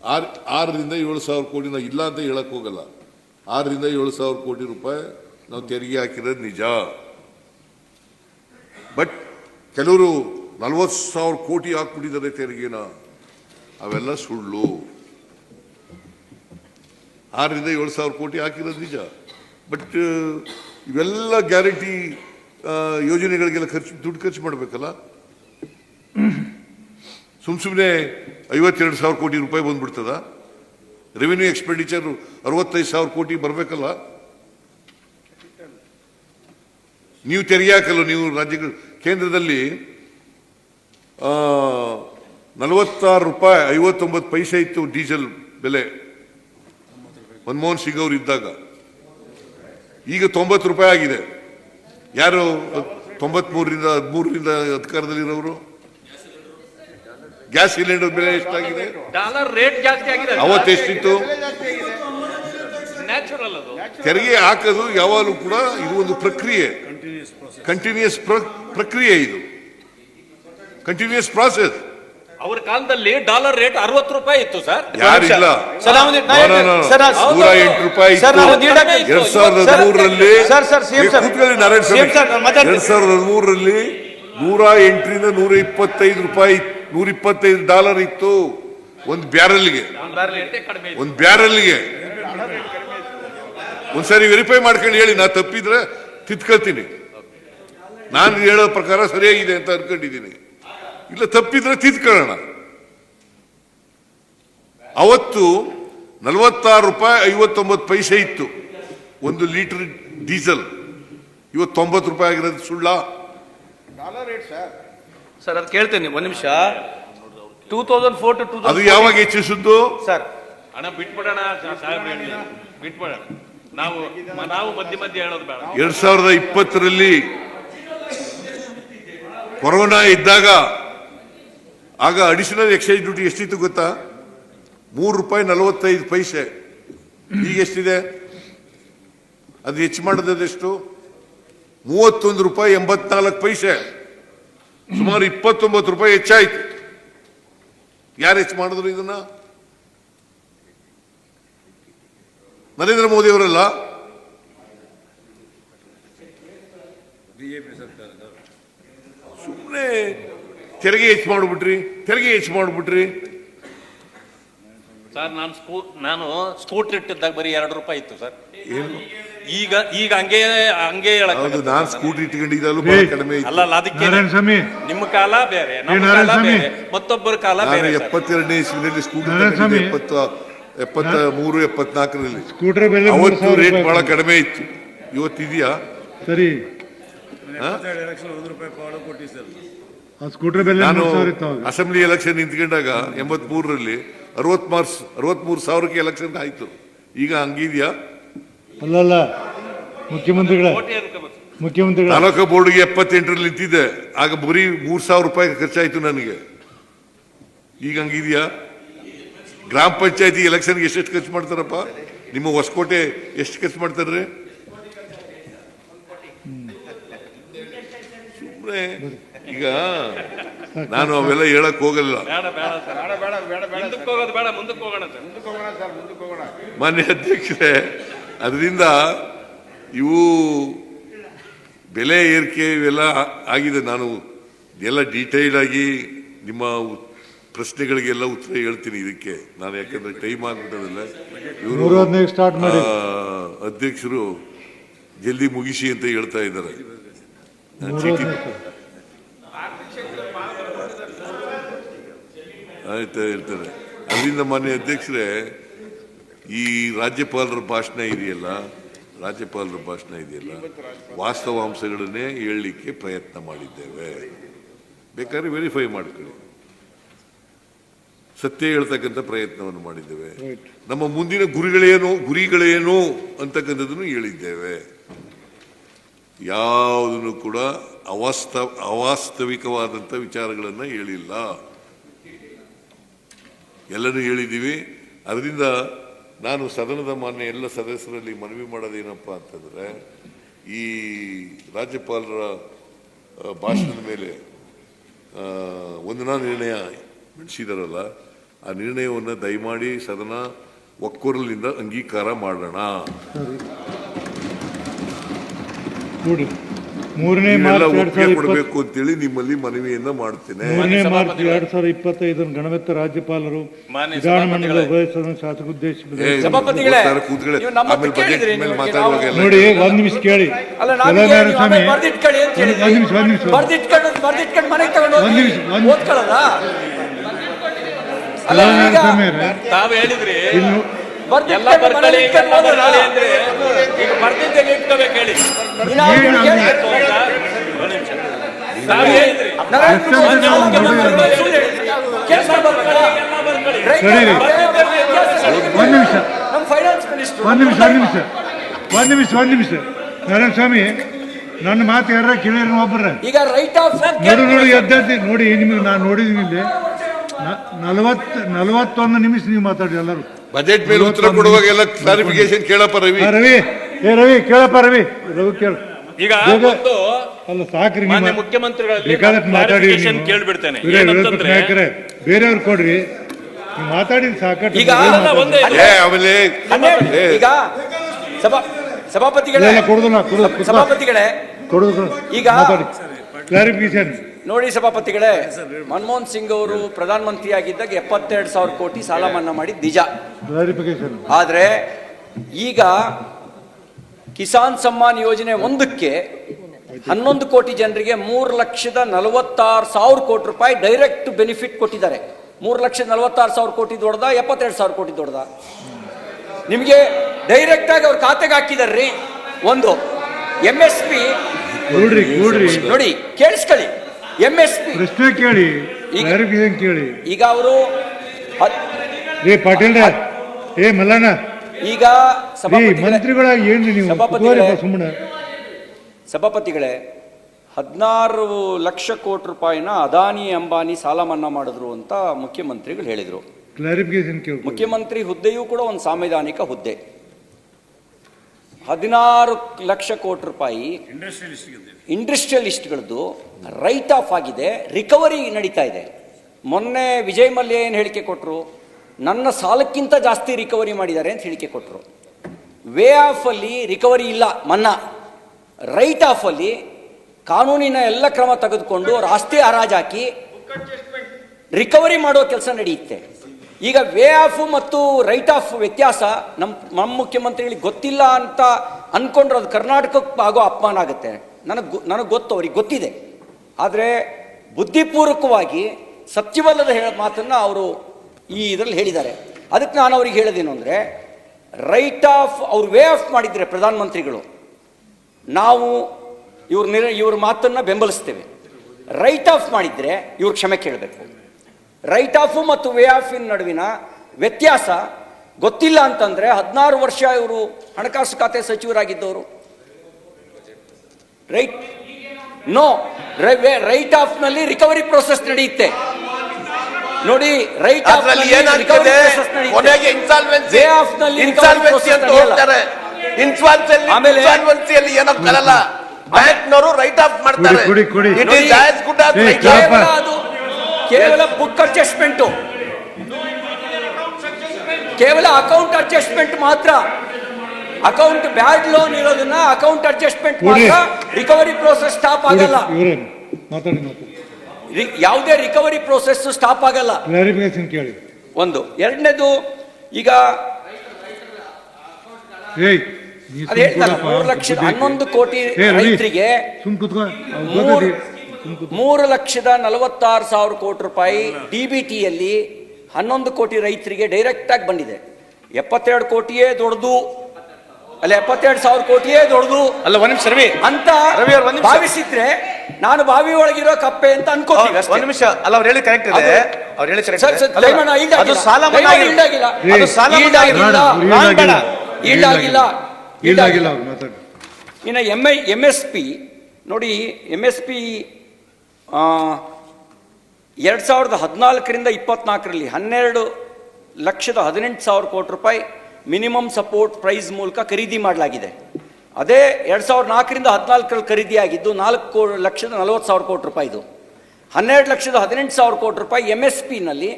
[SPEAKER 1] ಆರ್, ಆರರಿಂದ ಏಳು ಸಾವಿರ ಕೋಟಿ ನಾವು ಇಲ್ಲ ಅಂತ ಹೇಳಕ್ ಹೋಗಲ್ಲ. ಆರರಿಂದ ಏಳು ಸಾವಿರ ಕೋಟಿ ರೂಪಾಯಿ ನಾವು ತೆರಿಗೆ ಹಾಕಿರೋದು ನಿಜ. ಬಟ್ ಕೆಲವರು ನಲ್ವತ್ತು ಸಾವಿರ ಕೋಟಿ ಹಾಕ್ಬಿಟ್ಟಿದ್ದಾರೆ ತೆರಿಗೆನ. ಅವೆಲ್ಲ ಸುಳ್ಳು. ಆರರಿಂದ ಏಳು ಸಾವಿರ ಕೋಟಿ ಹಾಕಿರೋದು ನಿಜ. ಬಟ್ ಇವೆಲ್ಲ ಗ್ಯಾರಂಟಿ ಯೋಜನೆಗಳಿಗೆಲ್ಲ ಖರ್ಚು, ದುಡ್ಡು ಖರ್ಚು ಮಾಡಬೇಕಲ್ಲ? ಸುಮ್ಮ ಸುಮ್ಮನೆ ಐವತ್ತೆರಡು ಸಾವಿರ ಕೋಟಿ ರೂಪಾಯಿ ಬಂದ್ಬಿಡ್ತದ? ರೆವಿನ್ಯೂ ಎಕ್ಸ್ಪೆಂಡಿಚರ್ ಅರವತ್ತೈದು ಸಾವಿರ ಕೋಟಿ ಬರಬೇಕಲ್ಲ? ನೀವು ತೆರಿಗೆ ಹಾಕಲ್ಲ, ನೀವು ರಾಜ್ಯ ಕೇಂದ್ರದಲ್ಲಿ ನಲವತ್ತಾರು ರೂಪಾಯಿ ಐವತ್ತೊಂಬತ್ತು ಪೈಸೆ ಇತ್ತು ಡೀಸೆಲ್ ಬೆಲೆ. ಮನಮೋಹನ್ ಸಿಂಗ್ ಅವರು ಇದ್ದಾಗ. ಈಗ ತೊಂಬತ್ತು ರೂಪಾಯಿ ಆಗಿದೆ. ಯಾರು, ತೊಂಬತ್ಮೂರರಿಂದ ಹದಿಮೂರರಿಂದ ಅಧಿಕಾರದಲ್ಲಿರೋರು? ಗ್ಯಾಸ್ ಸಿಲಿಂಡರ್ ಬೆಲೆ ಎಷ್ಟಾಗಿದೆ?
[SPEAKER 4] ಡಾಲರ್ ರೇಟ್ ಜಾಸ್ತಿ ಆಗಿದೆ.
[SPEAKER 1] ಅವತ್ತು ಎಷ್ಟಿತ್ತು?
[SPEAKER 4] ನ್ಯಾಚುರಲ್ ಅದು.
[SPEAKER 1] ತೆರಿಗೆ ಹಾಕೋದು ಯಾವಾಗಲೂ ಕೂಡ ಇದು ಒಂದು ಪ್ರಕ್ರಿಯೆ. ಕಂಟಿನ್ಯೂಸ್ ಪ್ರಕ್ರಿಯೆ ಇದು. ಕಂಟಿನ್ಯೂಸ್ ಪ್ರಾಸೆಸ್
[SPEAKER 4] ಅವ್ರ ಕಾಲದಲ್ಲಿ ಡಾಲರ್ ರೇಟ್ ಅರವತ್ತು ರೂಪಾಯಿ ಇತ್ತು ಸರ್.
[SPEAKER 1] ಯಾರಿಲ್ಲ. ನೂರ ಎಂಟು ರೂಪಾಯಿ ಎರಡ್ ಸಾವಿರದ
[SPEAKER 8] ಸರ್.
[SPEAKER 1] ನಾರಾಯಣ ಸ್ವಾಮಿ. ಎರಡ್ ಸಾವಿರದ ಹದಿಮೂರರಲ್ಲಿ ನೂರ ಎಂಟರಿಂದ ನೂರ ಇಪ್ಪತ್ತೈದು ರೂಪಾಯಿ ನೂರ ಇಪ್ಪತ್ತೈದು ಡಾಲರ್ ಇತ್ತು ಒಂದು ಬ್ಯಾರಲ್ಗೆ. ಒಂದು ಬ್ಯಾರಲ್ಗೆ. ಒಂದ್ಸರಿ ವೆರಿಫೈ ಮಾಡ್ಕೊಂಡು ಹೇಳಿ ನಾ ತಪ್ಪಿದ್ರೆ ತಿತ್ಕೊಳ್ತೀನಿ. ನಾನು ಹೇಳೋ ಪ್ರಕಾರ ಸರಿಯಾಗಿದೆ ಅಂತ ಅನ್ಕೊಂಡಿದ್ದೀನಿ. ಇಲ್ಲ ತಪ್ಪಿದ್ರೆ ತಿದ್ಕೊಳ್ಳೋಣ ಅವತ್ತು ನಲವತ್ತಾರು ರೂಪಾಯಿ ಐವತ್ತೊಂಬತ್ತು ಪೈಸೆ ಇತ್ತು. ಒಂದು ಲೀಟರ್ ಡೀಸೆಲ್. ಇವತ್ತು ತೊಂಬತ್ತು ರೂಪಾಯಿ ಆಗಿರೋದು ಸುಳ್ಳ.
[SPEAKER 8] ಸರ್ ಅದು ಕೇಳ್ತೇನೆ ಒಂದ್ ನಿಮಿಷ. Two thousand four to two
[SPEAKER 1] ಅದು ಯಾವಾಗ ಹೆಚ್ಚಿಸಿದ್ದು?
[SPEAKER 8] ಸರ್.
[SPEAKER 4] ಹಣ ಬಿಟ್ಬಿಡೋಣ ಬಿಟ್ಬಿಡೋಣ ನಾವು ನಾವು ಮಧ್ಯ ಮಧ್ಯೆ ಹೇಳೋದು ಬೇಡ.
[SPEAKER 1] ಎರಡ್ ಸಾವಿರದ ಇಪ್ಪತ್ತರಲ್ಲಿ ಕೊರೋನಾ ಇದ್ದಾಗ ಆಗ ಅಡಿಷನಲ್ ಎಕ್ಸೈಸ್ ಡ್ಯೂಟಿ ಎಷ್ಟಿತ್ತು ಗೊತ್ತಾ? ಮೂರು ರೂಪಾಯಿ ನಲವತ್ತೈದು ಪೈಸೆ. ಈಗ ಎಷ್ಟಿದೆ? ಅದು ಹೆಚ್ಚು ಮಾಡಿದೆಷ್ಟು ಮೂವತ್ತೊಂದು ರೂಪಾಯಿ ಎಂಬತ್ನಾಲ್ಕು ಪೈಸೆ. ಸುಮಾರು ಇಪ್ಪತ್ತೊಂಬತ್ತು ರೂಪಾಯಿ ಹೆಚ್ಚಾಯಿತು. ಯಾರು ಹೆಚ್ಚು ಮಾಡಿದ್ರು ಇದನ್ನ? ನರೇಂದ್ರ ಮೋದಿ ಅವರಲ್ಲ? ಸುಮ್ಮನೆ ತೆರಿಗೆ ಹೆಚ್ಚು ಮಾಡಿಬಿಟ್ರಿ ತೆರಿಗೆ ಹೆಚ್ಚು ಮಾಡಿಬಿಟ್ರಿ.
[SPEAKER 4] ಸರ್ ನಾನು ಸ್ಕೂ ನಾನು ಸ್ಕೂಟರ್ ಇಟ್ಟಿದ್ದಾಗ ಬರೀ ಎರಡು ರೂಪಾಯಿ ಇತ್ತು ಸರ್.
[SPEAKER 1] ಏನು?
[SPEAKER 4] ಈಗ ಈಗ ಹಂಗೆ ಹಂಗೆ ಹೇಳಕ್
[SPEAKER 1] ಹೌದು ನಾನು ಸ್ಕೂಟರ್
[SPEAKER 4] ಸರ್.
[SPEAKER 1] ಸ್ಕೂಟಿ ಇಟ್ಕೊಂಡಿದ್ದಾಲು ಬಹಳ ಕಡಿಮೆ ಇತ್ತು.
[SPEAKER 4] ಅಲ್ಲ ಅಲ್ಲ ಅದಕ್ಕೆ
[SPEAKER 3] ನಾರಾಯಣ ಸ್ವಾಮಿ.
[SPEAKER 4] ನಿಮ್ಮ ಕಾಲ ಬೇರೆ ನಮ್ಮ
[SPEAKER 3] ಏ,
[SPEAKER 4] ಕಾಲ. ಬೇರೆ. ಮತ್ತೊಬ್ಬರ ಕಾಲ
[SPEAKER 1] ನಾನು
[SPEAKER 4] ಬೇರೆ ಸರ್.
[SPEAKER 1] ಎಪ್ಪತ್ತೆರಡನೇ ಇಸ್ವಿನಲ್ಲಿ ಸ್ಕೂಟಿ
[SPEAKER 3] ನಾರಾಯಣ ಸ್ವಾಮಿ.
[SPEAKER 1] ಎಪ್ಪತ್ತ ಎಪ್ಪತ್ತ ಮೂರು ಎಪ್ಪತ್ನಾಲ್ಕರಲ್ಲಿ.
[SPEAKER 3] ಸ್ಕೂಟರ್ ಬೆಲೆ ಮೂರು
[SPEAKER 1] ಅವತ್ತು
[SPEAKER 3] ಸಾವಿರ
[SPEAKER 1] ರೇಟ್ ಬಹಳ ಕಡಿಮೆ ಇತ್ತು. ಇವತ್ತಿದೆಯಾ?
[SPEAKER 3] ಸರಿ. ಆ ಸ್ಕೂಟರ್ ಬೆಲೆ
[SPEAKER 1] ನಾನು
[SPEAKER 3] ಮೂರು ಸಾವಿರ ಇತ್ತು ಅವಾಗ.
[SPEAKER 1] ಅಸೆಂಬ್ಲಿ ಎಲೆಕ್ಷನ್ ನಿಂತ್ಕೊಂಡಾಗ ಎಂಬತ್ ಮೂರರಲ್ಲಿ ಅರವತ್ ಮಾರ್ಸ್ ಅರವತ್ಮೂರು ಸಾವಿರಕ್ಕೆ ಎಲೆಕ್ಷನ್ ಆಯಿತು. ಈಗ ಹಂಗಿದೆಯಾ?
[SPEAKER 3] ಅಲ್ಲಲ್ಲ ಮುಖ್ಯಮಂತ್ರಿಗಳ. ಮುಖ್ಯಮಂತ್ರಿಗಳ.
[SPEAKER 1] ತಾಲೂಕು ಬೋರ್ಡ್ಗೆ ಎಪ್ಪತ್ತೆಂಟರಲ್ಲಿ ನಿಂತಿದ್ದೆ ಆಗ ಬರೀ ಮೂರು ಸಾವಿರ ರೂಪಾಯಿ ಖರ್ಚಾಯಿತು ನನಗೆ. ಈಗ ಹಂಗಿದೆಯಾ? ಗ್ರಾಮ ಪಂಚಾಯತಿ ಎಲೆಕ್ಷನ್ಗೆ ಎಷ್ಟೆಷ್ಟು ಖರ್ಚು ಮಾಡ್ತಾರಪ್ಪ? ನಿಮ್ಮ ಹೊಸಕೋಟೆ ಎಷ್ಟು ಖರ್ಚು ಮಾಡ್ತಾರ್ರಿ? ಸುಮ್ಮನೆ ಈಗ ನಾನು ಅವೆಲ್ಲ ಹೇಳಕ್ ಹೋಗಲ್ಲ.
[SPEAKER 4] ಬೇಡ ಬೇಡ ಸರ್. ಹಿಂದಕ್ಕೆ ಹೋಗೋದು ಬೇಡ ಮುಂದಕ್ಕೆ ಹೋಗೋಣ ಸರ್.
[SPEAKER 1] ಮಾನ್ಯ ಅಧ್ಯಕ್ಷರೇ ಅದರಿಂದ ಇವು ಬೆಲೆ ಏರಿಕೆ ಇವೆಲ್ಲ ಆಗಿದೆ. ನಾನು ಎಲ್ಲ ಡೀಟೈಲ್ ಆಗಿ ನಿಮ್ಮ ಪ್ರಶ್ನೆಗಳಿಗೆಲ್ಲ ಉತ್ತರ ಹೇಳ್ತೀನಿ ಇದಕ್ಕೆ. ನಾನು ಯಾಕಂದ್ರೆ ಟೈಮ್ ಆಗ್ಬಿಟ್ಟದಲ್ಲ. ಇವರು
[SPEAKER 3] ಸ್ಟಾರ್ಟ್ ಮಾಡಿ.
[SPEAKER 1] ಅಧ್ಯಕ್ಷರು ಜಲ್ದಿ ಮುಗಿಸಿ ಅಂತ ಹೇಳ್ತಾ ಇದ್ದಾರೆ. ಚೀಟಿ ಆಯ್ತಾ ಹೇಳ್ತಾರೆ. ಅದರಿಂದ ಮಾನ್ಯ ಅಧ್ಯಕ್ಷರೇ ಈ ರಾಜ್ಯಪಾಲರ ಭಾಷಣ ಇದೆಯಲ್ಲ? ರಾಜ್ಯಪಾಲರ ಭಾಷಣ ಇದೆಯಲ್ಲ? ವಾಸ್ತವಾಂಶಗಳನ್ನೇ ಹೇಳಲಿಕ್ಕೆ ಪ್ರಯತ್ನ ಮಾಡಿದ್ದೇವೆ. ಬೇಕಾದ್ರೆ ವೆರಿಫೈ ಮಾಡ್ಕೊಳ್ಳಿ. ಸತ್ಯ ಹೇಳ್ತಕ್ಕಂಥ ಪ್ರಯತ್ನವನ್ನು ಮಾಡಿದ್ದೇವೆ. ನಮ್ಮ ಮುಂದಿನ ಗುರಿಗಳೇನು? ಗುರಿಗಳೇನು? ಅಂತಕ್ಕಂಥದ್ದನ್ನು ಹೇಳಿದ್ದೇವೆ. ಯಾವುದನ್ನು ಕೂಡ ಅವಾಸ್ತ ಅವಾಸ್ತವಿಕವಾದಂಥ ವಿಚಾರಗಳನ್ನು ಹೇಳಿಲ್ಲ. ಎಲ್ಲನೂ ಹೇಳಿದ್ದೀವಿ. ಅದರಿಂದ ನಾನು ಸದನದ ಮಾನ್ಯ ಎಲ್ಲ ಸದಸ್ಯರಲ್ಲಿ ಮನವಿ ಮಾಡೋದೇನಪ್ಪ ಅಂತಂದರೆ, ಈ ರಾಜ್ಯಪಾಲರ ಭಾಷಣದ ಮೇಲೆ ವಂದನಾ ನಿರ್ಣಯ ನಡೆಸಿದಾರಲ್ಲ ಆ ನಿರ್ಣಯವನ್ನು ದಯಮಾಡಿ ಸದನ ಒಕ್ಕೊರಲಿಂದ ಅಂಗೀಕಾರ ಮಾಡೋಣ.
[SPEAKER 3] ಕೂಡಿ ಮೂರನೇ ಮಾರ್ಚ್ ಎರಡ್ ಸಾವಿರದ
[SPEAKER 1] ಕೊಡಬೇಕು ಅಂತೇಳಿ ನಿಮ್ಮಲ್ಲಿ ಮನವಿಯನ್ನ ಮಾಡ್ತೇನೆ.
[SPEAKER 3] ಮೂರನೇ ಮಾರ್ಚ್ ಎರಡ್ ಸಾವಿರದ ಇಪ್ಪತ್ತೈದನ್ನು ಗಣಮತ್ತ ರಾಜ್ಯಪಾಲರು ವಿಧಾನಮಂಡಲದ. ಉಭಯ ಸದನ ಶಾಸಕ
[SPEAKER 8] ನಿಮಗೆ
[SPEAKER 3] ನೋಡಿ ಒಂದ್ ನಿಮಿಷ ಕೇಳಿ. ಸ್ವಾಮಿ ಒಂದ್ ನಿಮಿಷ ಒಂದ್ ಒಂದ್ ಒಂದ್-
[SPEAKER 4] ತಾವ್ ಹೇಳಿದ್ರಿ
[SPEAKER 3] ಇನ್ನು
[SPEAKER 4] ಎಲ್ಲ ಬರ್ಕೊಳ್ಳಿ ಅಂದ್ರೆ ಈಗ ಬರ್ದಿದ್ದೇನೆ ಇಟ್ಕೋಬೇಕು ಹೇಳಿ? ಒಂದ್ ನಿಮಿಷ.
[SPEAKER 8] ಬರ್ಕೊಳ್ಳಿ.
[SPEAKER 4] ಎಲ್ಲ ಬರ್ಕೊಳ್ಳಿ
[SPEAKER 3] ಸರಿ. ಒಂದ್ ನಿಮಿಷ.
[SPEAKER 8] ನಮ್ಮ ಫೈನಾನ್ಸ್ ಮಿನಿಸ್ಟರ್
[SPEAKER 3] ಒಂದ್ ನಿಮಿಷ ಒಂದು ನಿಮಿಷ. ಒಂದು ನಿಮಿಷ ಒಂದ್ ನಿಮಿಷ. ನಾರಾಯಣ ಸ್ವಾಮಿ ನನ್ನ ಮಾತು ಯಾರ ಕೇಳಿರ ಒಬ್ಬರ
[SPEAKER 8] ಈಗ ರೈಟ್ ಆಫ್
[SPEAKER 3] ನೋಡಿ ನೋಡಿ ನೋಡಿ ನಿಮಗೆ ನಾನು ನೋಡಿದ್ದೀನಿ ಇಲ್ಲಿ. ನ- ನಲವತ್ ನಲವತ್ತೊಂದು ನಿಮಿಷ ನೀವು ಮಾತಾಡಿ ಎಲ್ಲರೂ.
[SPEAKER 1] ಬಜೆಟ್ ಮೇಲೆ ಉತ್ತರ ಕೊಡುವಾಗ ಎಲ್ಲ ಕ್ಲಾರಿಫಿಕೇಶನ್ ಕೇಳಪ್ಪ ರವಿ.
[SPEAKER 3] ರವಿ ಏ ರವಿ ಕೇಳಪ್ಪ ರವಿ. ರವಿ ಕೇಳ.
[SPEAKER 4] ಈಗ
[SPEAKER 3] ಅಲ್ಲ ಸಾಕ್ರಿ
[SPEAKER 4] ಮಾನ್ಯ
[SPEAKER 3] ನಿಮ್ಮ
[SPEAKER 4] ಮುಖ್ಯಮಂತ್ರಿಗಳಲ್ಲಿ
[SPEAKER 3] ಬೇಕಾದಷ್ಟು ಮಾತಾಡಿ.
[SPEAKER 4] ಕೇಳ್ಬಿಡ್ತೇನೆ.
[SPEAKER 3] ಬೇರೆಯವ್ರು ಕೊಡ್ರಿ. ನೀವು ಮಾತಾಡಿ ಸಾಕಷ್ಟು
[SPEAKER 8] ಈಗ
[SPEAKER 4] ಅಲ್ಲ, ಒಂದೇ
[SPEAKER 1] ಆಮೇಲೆ
[SPEAKER 8] ಈಗ ಸಭಾ ಸಭಾಪತಿಗಳೇ
[SPEAKER 3] ಕೊಡುದಿಲ್ಲ.
[SPEAKER 8] ಸಭಾಪತಿಗಳೇ
[SPEAKER 3] ಕೊಡುದು
[SPEAKER 8] ಈಗ-
[SPEAKER 3] ಮಾತಾಡಿ. ಕ್ಲಾರಿಫಿಕೇಶನ್
[SPEAKER 8] ನೋಡಿ ಸಭಾಪತಿಗಳೇ ಮನಮೋಹನ್ ಸಿಂಗ್ ಅವರು ಪ್ರಧಾನಮಂತ್ರಿ ಆಗಿದ್ದಾಗ ಎಪ್ಪತ್ತೆರಡು ಸಾವಿರ ಕೋಟಿ ಸಾಲ ಮನ್ನಾ ಮಾಡಿ ನಿಜ.
[SPEAKER 3] ಆದರೆ
[SPEAKER 8] ಆದ್ರೆ ಈಗ ಕಿಸಾನ್ ಸಮ್ಮಾನ್ ಯೋಜನೆ ಒಂದಕ್ಕೆ ಹನ್ನೊಂದು ಕೋಟಿ ಜನರಿಗೆ ಮೂರು ಲಕ್ಷದ ನಲವತ್ತಾರು ಸಾವಿರ ಕೋಟಿ ರೂಪಾಯಿ ಡೈರೆಕ್ಟ್ ಬೆನಿಫಿಟ್ ಕೊಟ್ಟಿದ್ದಾರೆ. ಮೂರು ಲಕ್ಷದ ನಲವತ್ತಾರು ಸಾವಿರ ಕೋಟಿ ದೊಡ್ಡದ ಎಪ್ಪತ್ತೆರಡು ಸಾವಿರ ಕೋಟಿ ದೊಡ್ಡದ. ನಿಮಗೆ ಡೈರೆಕ್ಟ್ ಆಗಿ ಅವ್ರ ಖಾತೆಗೆ ಹಾಕಿದಾರ್ರಿ. ಒಂದು ಎಂ ಎಸ್ ಪಿ ನೋಡಿ ಕೇಳಿಸ್ಕೊಳ್ಳಿ. ಎಂ ಎಸ್ ಪಿ
[SPEAKER 3] ಪ್ರಶ್ನೆ ಕೇಳಿ
[SPEAKER 8] ಈಗ-
[SPEAKER 3] ಕ್ಲಾರಿಫಿಕೇಶನ್ ಕೇಳಿ?
[SPEAKER 8] ಈಗ ಅವರು
[SPEAKER 3] ಏ ಪಾಟೀಲ್ರ ಏ ಮಲ್ಲಣ್ಣ.
[SPEAKER 8] ಈಗ
[SPEAKER 3] ಏ
[SPEAKER 8] ಸಭಾಪತಿಗಳೇ
[SPEAKER 3] ಮಂತ್ರಿಗಳಾಗಿ ಏನ್ರಿ ನೀವು?
[SPEAKER 8] ಸಭಾಪತಿಗಳೇ.
[SPEAKER 3] ಸುಮ್ಮನೆ
[SPEAKER 8] ಸಭಾಪತಿಗಳೇ ಹದಿನಾರು ಲಕ್ಷ ಕೋಟಿ ರೂಪಾಯಿನ ಅದಾನಿ ಅಂಬಾನಿ ಸಾಲ ಮನ್ನಾ ಮಾಡಿದ್ರು ಅಂತ ಮುಖ್ಯಮಂತ್ರಿಗಳು ಹೇಳಿದರು.
[SPEAKER 3] ಕ್ಲಾರಿಫಿಕೇಶನ್ ಕೇಳಿ
[SPEAKER 8] ಮುಖ್ಯಮಂತ್ರಿ ಹುದ್ದೆಯೂ ಕೂಡ ಒಂದು ಸಾಂವಿಧಾನಿಕ ಹುದ್ದೆ. ಹದಿನಾರು ಲಕ್ಷ ಕೋಟಿ ರೂಪಾಯಿ ಇಂಡಸ್ಟ್ರಿಯಲಿಸ್ಟ್ಗಳದ್ದು ರೈಟ್ ಆಫ್ ಆಗಿದೆ ರಿಕವರಿ ನಡೀತಾ ಇದೆ. ಮೊನ್ನೆ ವಿಜಯ್ ಮಲ್ಯ ಏನು ಹೇಳಿಕೆ ಕೊಟ್ಟರು ನನ್ನ ಸಾಲಕ್ಕಿಂತ ಜಾಸ್ತಿ ರಿಕವರಿ ಮಾಡಿದ್ದಾರೆ ಅಂತ ಹೇಳಿಕೆ ಕೊಟ್ಟರು ವೇ ಆಫ್ ಅಲ್ಲಿ ರಿಕವರಿ ಇಲ್ಲ, ಮನ್ನಾ. ರೈಟ್ ಆಫ್ ಅಲ್ಲಿ ಕಾನೂನಿನ ಎಲ್ಲ ಕ್ರಮ ತೆಗೆದುಕೊಂಡು ಅವ್ರ ಆಸ್ತಿ ಹರಾಜಾಕಿ ರಿಕವರಿ ಮಾಡೋ ಕೆಲಸ ನಡೆಯುತ್ತೆ. ಈಗ ವೇ ಆಫ್ ಮತ್ತು ರೈಟ್ ಆಫ್ ವ್ಯತ್ಯಾಸ ನಮ್ಮ ನಮ್ಮ ಮುಖ್ಯಮಂತ್ರಿಗಳಿಗೆ ಗೊತ್ತಿಲ್ಲ ಅಂತ ಅನ್ಕೊಂಡ್ರೆ ಅದು ಕರ್ನಾಟಕಕ್ಕೆ ಆಗೋ ಅಪಮಾನ ಆಗುತ್ತೆ. ನನಗೆ ನನಗೆ ಗೊತ್ತು, ಅವ್ರಿಗೆ ಗೊತ್ತಿದೆ. ಆದರೆ ಬುದ್ಧಿಪೂರ್ವಕವಾಗಿ ಸತ್ಯವಲ್ಲದ ಹೇಳ ಮಾತನ್ನು ಅವರು ಈ ಇದರಲ್ಲಿ ಹೇಳಿದ್ದಾರೆ. ಅದಕ್ಕೆ ನಾನು ಅವ್ರಿಗೆ ಹೇಳೋದೇನು ಅಂದರೆ ರೈಟ್ ಆಫ್ ಅವ್ರು ವೇ ಆಫ್ ಮಾಡಿದರೆ ಪ್ರಧಾನಮಂತ್ರಿಗಳು, ನಾವು ಇವ್ರ ನಿರ, ಇವ್ರ ಮಾತನ್ನು ಬೆಂಬಲಿಸ್ತೇವೆ. ರೈಟ್ ಆಫ್ ಮಾಡಿದರೆ ಇವ್ರ ಕ್ಷಮೆ ಕೇಳಬೇಕು. ರೈಟ್ ಆಫು ಮತ್ತು ವೇ ಆಫ್ ಇನ್ ನಡುವಿನ ವ್ಯತ್ಯಾಸ ಗೊತ್ತಿಲ್ಲ ಅಂತಂದರೆ ಹದಿನಾರು ವರ್ಷ ಇವರು ಹಣಕಾಸು ಖಾತೆ ಸಚಿವರಾಗಿದ್ದವರು. ರೈಟ್ ನೋ ರೈಟ್ ಆಫ್ನಲ್ಲಿ ರಿಕವರಿ ಪ್ರೋಸೆಸ್ ನಡೆಯುತ್ತೆ. ನೋಡಿ ರೈಟ್ ಆಫ್
[SPEAKER 9] ಅದ್ರಲ್ಲಿ ಏನಾಗ್ತದೆ? ಕೊನೆಗೆ ಇನ್ಸಾಲ್ವೆನ್ಸಿ
[SPEAKER 8] ಆಫ್ನಲ್ಲಿ
[SPEAKER 9] ಇನ್ಸಾಲ್ವೆನ್ಸಿ ಅಂತ ಹೇಳ್ತಾರೆ. ಇನ್ಸಾಲ್ವೆನ್ಸಿ
[SPEAKER 8] ಆಮೇಲೆ-
[SPEAKER 9] ಇನ್ಸಾಲ್ವೆನ್ಸಿಯಲ್ಲಿ ಏನೋ ಕಲಲ್ಲ ಬ್ಯಾಂಕ್ನವರು ರೈಟ್ ಆಫ್ ಮಾಡ್ತಾರೆ. It is as good as write
[SPEAKER 8] ಅದು ಕೇವಲ ಬುಕ್ ಅಡ್ಜಸ್ಟ್ಮೆಂಟ್ ಕೇವಲ ಅಕೌಂಟ್ ಅಡ್ಜಸ್ಟ್ಮೆಂಟ್ ಮಾತ್ರ. ಅಕೌಂಟ್ ಬ್ಯಾಡ್ ಲೋನ್ ಇರೋದನ್ನ account adjustment. Recovery process stop ಆಗಲ್ಲ. ಯಾವುದೇ ರಿಕವರಿ ಪ್ರೋಸೆಸ್ ಸ್ಟಾಪ್ ಆಗಲ್ಲ.
[SPEAKER 3] ಕೇಳಿ.
[SPEAKER 8] ಒಂದು. ಎರಡನೇದು ಈಗ ಅದ್ ಮೂರು ಲಕ್ಷದ ಹನ್ನೊಂದು ಕೋಟಿ ರೈತರಿಗೆ. ಮೂರು ಲಕ್ಷದ ನಲವತ್ತಾರು ಸಾವಿರ ಕೋಟಿ ರೂಪಾಯಿ ಡಿ ಬಿ ಟಿಯಲ್ಲಿ ಹನ್ನೊಂದು ಕೋಟಿ ರೈತರಿಗೆ ಡೈರೆಕ್ಟ್ ಆಗಿ ಬಂದಿದೆ. ಎಪ್ಪತ್ತೆರಡು ಕೋಟಿಯೇ ದೊಡ್ಡದು. ಅಲ್ಲ ಎಪ್ಪತ್ತೆರಡು ಸಾವಿರ ಕೋಟಿಯೇ ದೊಡ್ಡದು
[SPEAKER 9] ಅಲ್ಲ ಒಂದ್ ನಿಮಿಷ ರವಿ
[SPEAKER 8] ಅಂತ
[SPEAKER 9] ರವಿ ಅವ್ರ ಒಂದ್ ನಿಮಿಷ.
[SPEAKER 8] ಭಾವಿಸಿದ್ರೆ ನಾನು ಬಾವಿ ಒಳಗಿರೋ ಕಪ್ಪೆ ಅಂತ ಅನ್ಕೋತೀವಿ
[SPEAKER 9] ಒಂದ್ ನಿಮಿಷ ಅಲ್ಲ ಅವ್ರು ಹೇಳಿ ಕರೆಕ್ಟ್ ಇದೆ ಅವ್ರು ಹೇಳಿ
[SPEAKER 8] ಕರೆಕ್ಟ್
[SPEAKER 9] ಅದು. ಸಾಲ ಮನ್ನಾ ಆಗಿಲ್ಲ. ಅದು ಸಾಲ ಮನ್ನಾ
[SPEAKER 8] ಆಗಿಲ್ಲ. ನಾನು ಬೇಡ,
[SPEAKER 3] yield ಆಗಿಲ್ಲ.
[SPEAKER 8] ಆಗಿಲ್ಲ.
[SPEAKER 3] ಇಲ್ಲ ಆಗಿಲ್ಲ ಅವ್ರು ಮಾತಾಡಿ
[SPEAKER 8] ಇನ್ನು M I M S P ನೋಡಿ ಎಂ ಎಸ್ ಪಿ ಎರಡು ಸಾವಿರದ ಹದಿನಾಲ್ಕರಿಂದ ಇಪ್ಪತ್ನಾಲ್ಕರಲ್ಲಿ ಹನ್ನೆರಡು ಲಕ್ಷದ ಹದಿನೆಂಟು ಸಾವಿರ ಕೋಟಿ ರೂಪಾಯಿ ಮಿನಿಮಮ್ ಸಪೋರ್ಟ್ ಪ್ರೈಸ್ ಮೂಲಕ ಖರೀದಿ ಮಾಡಲಾಗಿದೆ. ಅದೇ ಎರಡು ಸಾವಿರದ ನಾಲ್ಕರಿಂದ ಹದಿನಾಲ್ಕರಲ್ಲಿ ಖರೀದಿ ಆಗಿದ್ದು ನಾಲ್ಕು ಲಕ್ಷದ ನಲವತ್ತು ಸಾವಿರ ಕೋಟಿ ರೂಪಾಯಿದು ಹನ್ನೆರಡು ಲಕ್ಷದ ಹದಿನೆಂಟು ಸಾವಿರ ಕೋಟಿ ರೂಪಾಯಿ ಎಂ ಎಸ್ ಪಿನಲ್ಲಿ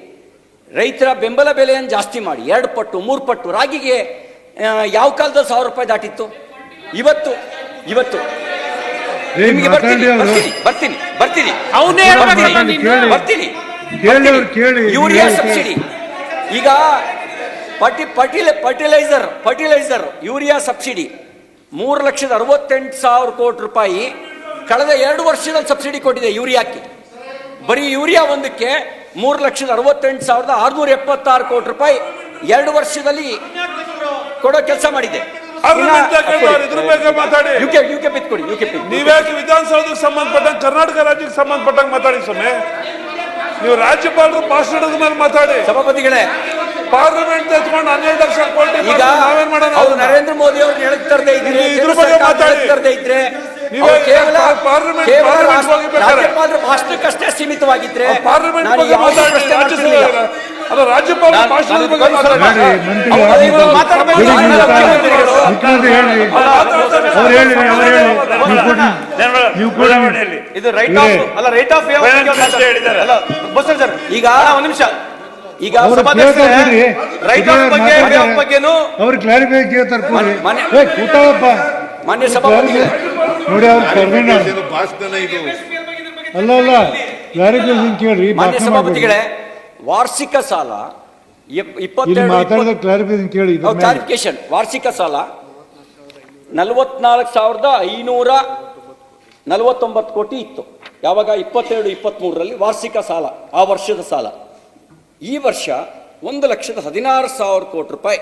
[SPEAKER 8] ರೈತರ ಬೆಂಬಲ ಬೆಲೆಯನ್ನು ಜಾಸ್ತಿ ಮಾಡಿ ಎರಡು ಪಟ್ಟು ಮೂರು ಪಟ್ಟು ರಾಗಿಗೆ ಯಾವ ಕಾಲದಲ್ಲಿ ಸಾವಿರ ರೂಪಾಯಿ ದಾಟಿತ್ತು? ಇವತ್ತು ಇವತ್ತು. ನಿಮಗೆ ಬರ್ತೀನಿ ಬರ್ತೀನಿ ಬರ್ತೀನಿ ಬರ್ತೀನಿ.
[SPEAKER 7] ಅವನೇ
[SPEAKER 3] ಮಾತಾಡಿ,
[SPEAKER 8] ಬರ್ತೀನಿ
[SPEAKER 3] ಕೇಳಿ ಕೇಳಿ.
[SPEAKER 8] ಯೂರಿಯಾ ಸಬ್ಸಿಡಿ ಈಗ ಫರ್ಟಿ ಪಟಿಲೆ ಫರ್ಟಿಲೈಸರ್ ಫರ್ಟಿಲೈಸರ್ ಯೂರಿಯಾ ಸಬ್ಸಿಡಿ. ಮೂರು ಲಕ್ಷದ ಅರವತ್ತೆಂಟು ಸಾವಿರ ಕೋಟಿ ರೂಪಾಯಿ ಕಳೆದ ಎರಡು ವರ್ಷದಲ್ಲಿ ಸಬ್ಸಿಡಿ ಕೊಟ್ಟಿದೆ ಯೂರಿಯಾಕ್ಕೆ. ಬರೀ ಯೂರಿಯಾ ಒಂದಕ್ಕೆ ಮೂರು ಲಕ್ಷದ ಅರವತ್ತೆಂಟು ಸಾವಿರದ ಆರುನೂರ ಎಪ್ಪತ್ತಾರು ಕೋಟಿ ರೂಪಾಯಿ ಎರಡು ವರ್ಷದಲ್ಲಿ ಕೊಡೋ ಕೆಲಸ ಮಾಡಿದೆ.
[SPEAKER 10] ನೀವ್ಯಾಕೆ ವಿಧಾನಸೌಧಕ್ಕೆ ಸಂಬಂಧಪಟ್ಟಂಗೆ ಕರ್ನಾಟಕ ರಾಜ್ಯಕ್ಕೆ ಸಂಬಂಧಪಟ್ಟಂಗೆ ಮಾತಾಡಿ ಸ್ವಾಮಿ? ನೀವು ರಾಜ್ಯಪಾಲರು ಭಾಷಣದ ಮೇಲೆ ಮಾತಾಡಿ.
[SPEAKER 8] ಸಭಾಪತಿಗಳೇ
[SPEAKER 10] ಪಾರ್ಲಿಮೆಂಟ್ ಎತ್ಕೊಂಡು ಹನ್ನೆರಡು ಲಕ್ಷ ಕೋಟಿ
[SPEAKER 8] ಈಗ
[SPEAKER 10] ನಾವೇನ್ ಮಾಡೋಣ
[SPEAKER 8] ಅವ್ರು? ನರೇಂದ್ರ ಮೋದಿ ಅವ್ರನ್ನ ಹೇಳಕ್ ತರದೇ ಇದ್ರೆ
[SPEAKER 10] ಇದ್ರ ಬಗ್ಗೆ
[SPEAKER 8] ಮಾತಾಡಕ್ ತರದೇ ಇದ್ರೆ
[SPEAKER 10] ನೀವು
[SPEAKER 8] ಕೇವಲ
[SPEAKER 10] ಪಾರ್ಲಿಮೆಂಟ್-.
[SPEAKER 8] ರಾಜ್ಯಪಾಲರ ಭಾಷಣಕ್ಕಷ್ಟೇ ಸೀಮಿತವಾಗಿದ್ರೆ
[SPEAKER 10] ಪಾರ್ಲಿಮೆಂಟ್ ಬಗ್ಗೆ
[SPEAKER 8] ಮಾತಾಡಿಲ್ಲ
[SPEAKER 10] ಅದು ರಾಜ್ಯಪಾಲ ಭಾಷಣದ ಬಗ್ಗೆ
[SPEAKER 8] ಮಾತಾಡಬೇಕು?
[SPEAKER 9] ಇದು ರೈಟ್ ಆಫ್. ಅಲ್ಲ ರೈಟ್ ಆಫ್ ಸರ್
[SPEAKER 8] ಈಗ
[SPEAKER 9] ಒಂದ್ ನಿಮಿಷ.
[SPEAKER 8] ಈಗ
[SPEAKER 9] ಬಗ್ಗೆ ಬಗ್ಗೆನೂ
[SPEAKER 3] ಅವ್ರು ಕ್ಲಾರಿಫೈ ಕೇಳ್ತಾರೆ
[SPEAKER 8] ಮಾನ್ಯ
[SPEAKER 3] ನೋಡಿ ಅವ್ರು ಕರ್ಮಣ್ಣ
[SPEAKER 1] ಇದು.
[SPEAKER 3] ಅಲ್ಲ ಅಲ್ಲ. ಕ್ಲಾರಿಫಿಕೇಶನ್ ಕೇಳ್ರಿ.
[SPEAKER 8] ಮಾನ್ಯ. ಸಭಾಪತಿಗಳೇ ವಾರ್ಷಿಕ ಸಾಲ ಇಪ್ಪತ್ತೆರಡು
[SPEAKER 3] ಮಾತಾಡಿದ ಕ್ಲಾರಿಫಿಕೇಶನ್ ಕೇಳಿ.
[SPEAKER 8] ಕ್ಲಾರಿಫಿಕೇಶನ್ ವಾರ್ಷಿಕ ಸಾಲ ನಲವತ್ನಾಲ್ಕು ಸಾವಿರದ ಐನೂರ ನಲವತ್ತೊಂಬತ್ತು ಕೋಟಿ ಇತ್ತು. ಯಾವಾಗ? ಇಪ್ಪತ್ತೆರಡು ಇಪ್ಪತ್ತ್ಮೂರರಲ್ಲಿ ವಾರ್ಷಿಕ ಸಾಲ ಆ ವರ್ಷದ ಸಾಲ. ಈ ವರ್ಷ ಒಂದು ಲಕ್ಷದ ಹದಿನಾರು ಸಾವಿರ ಕೋಟಿ ರೂಪಾಯಿ.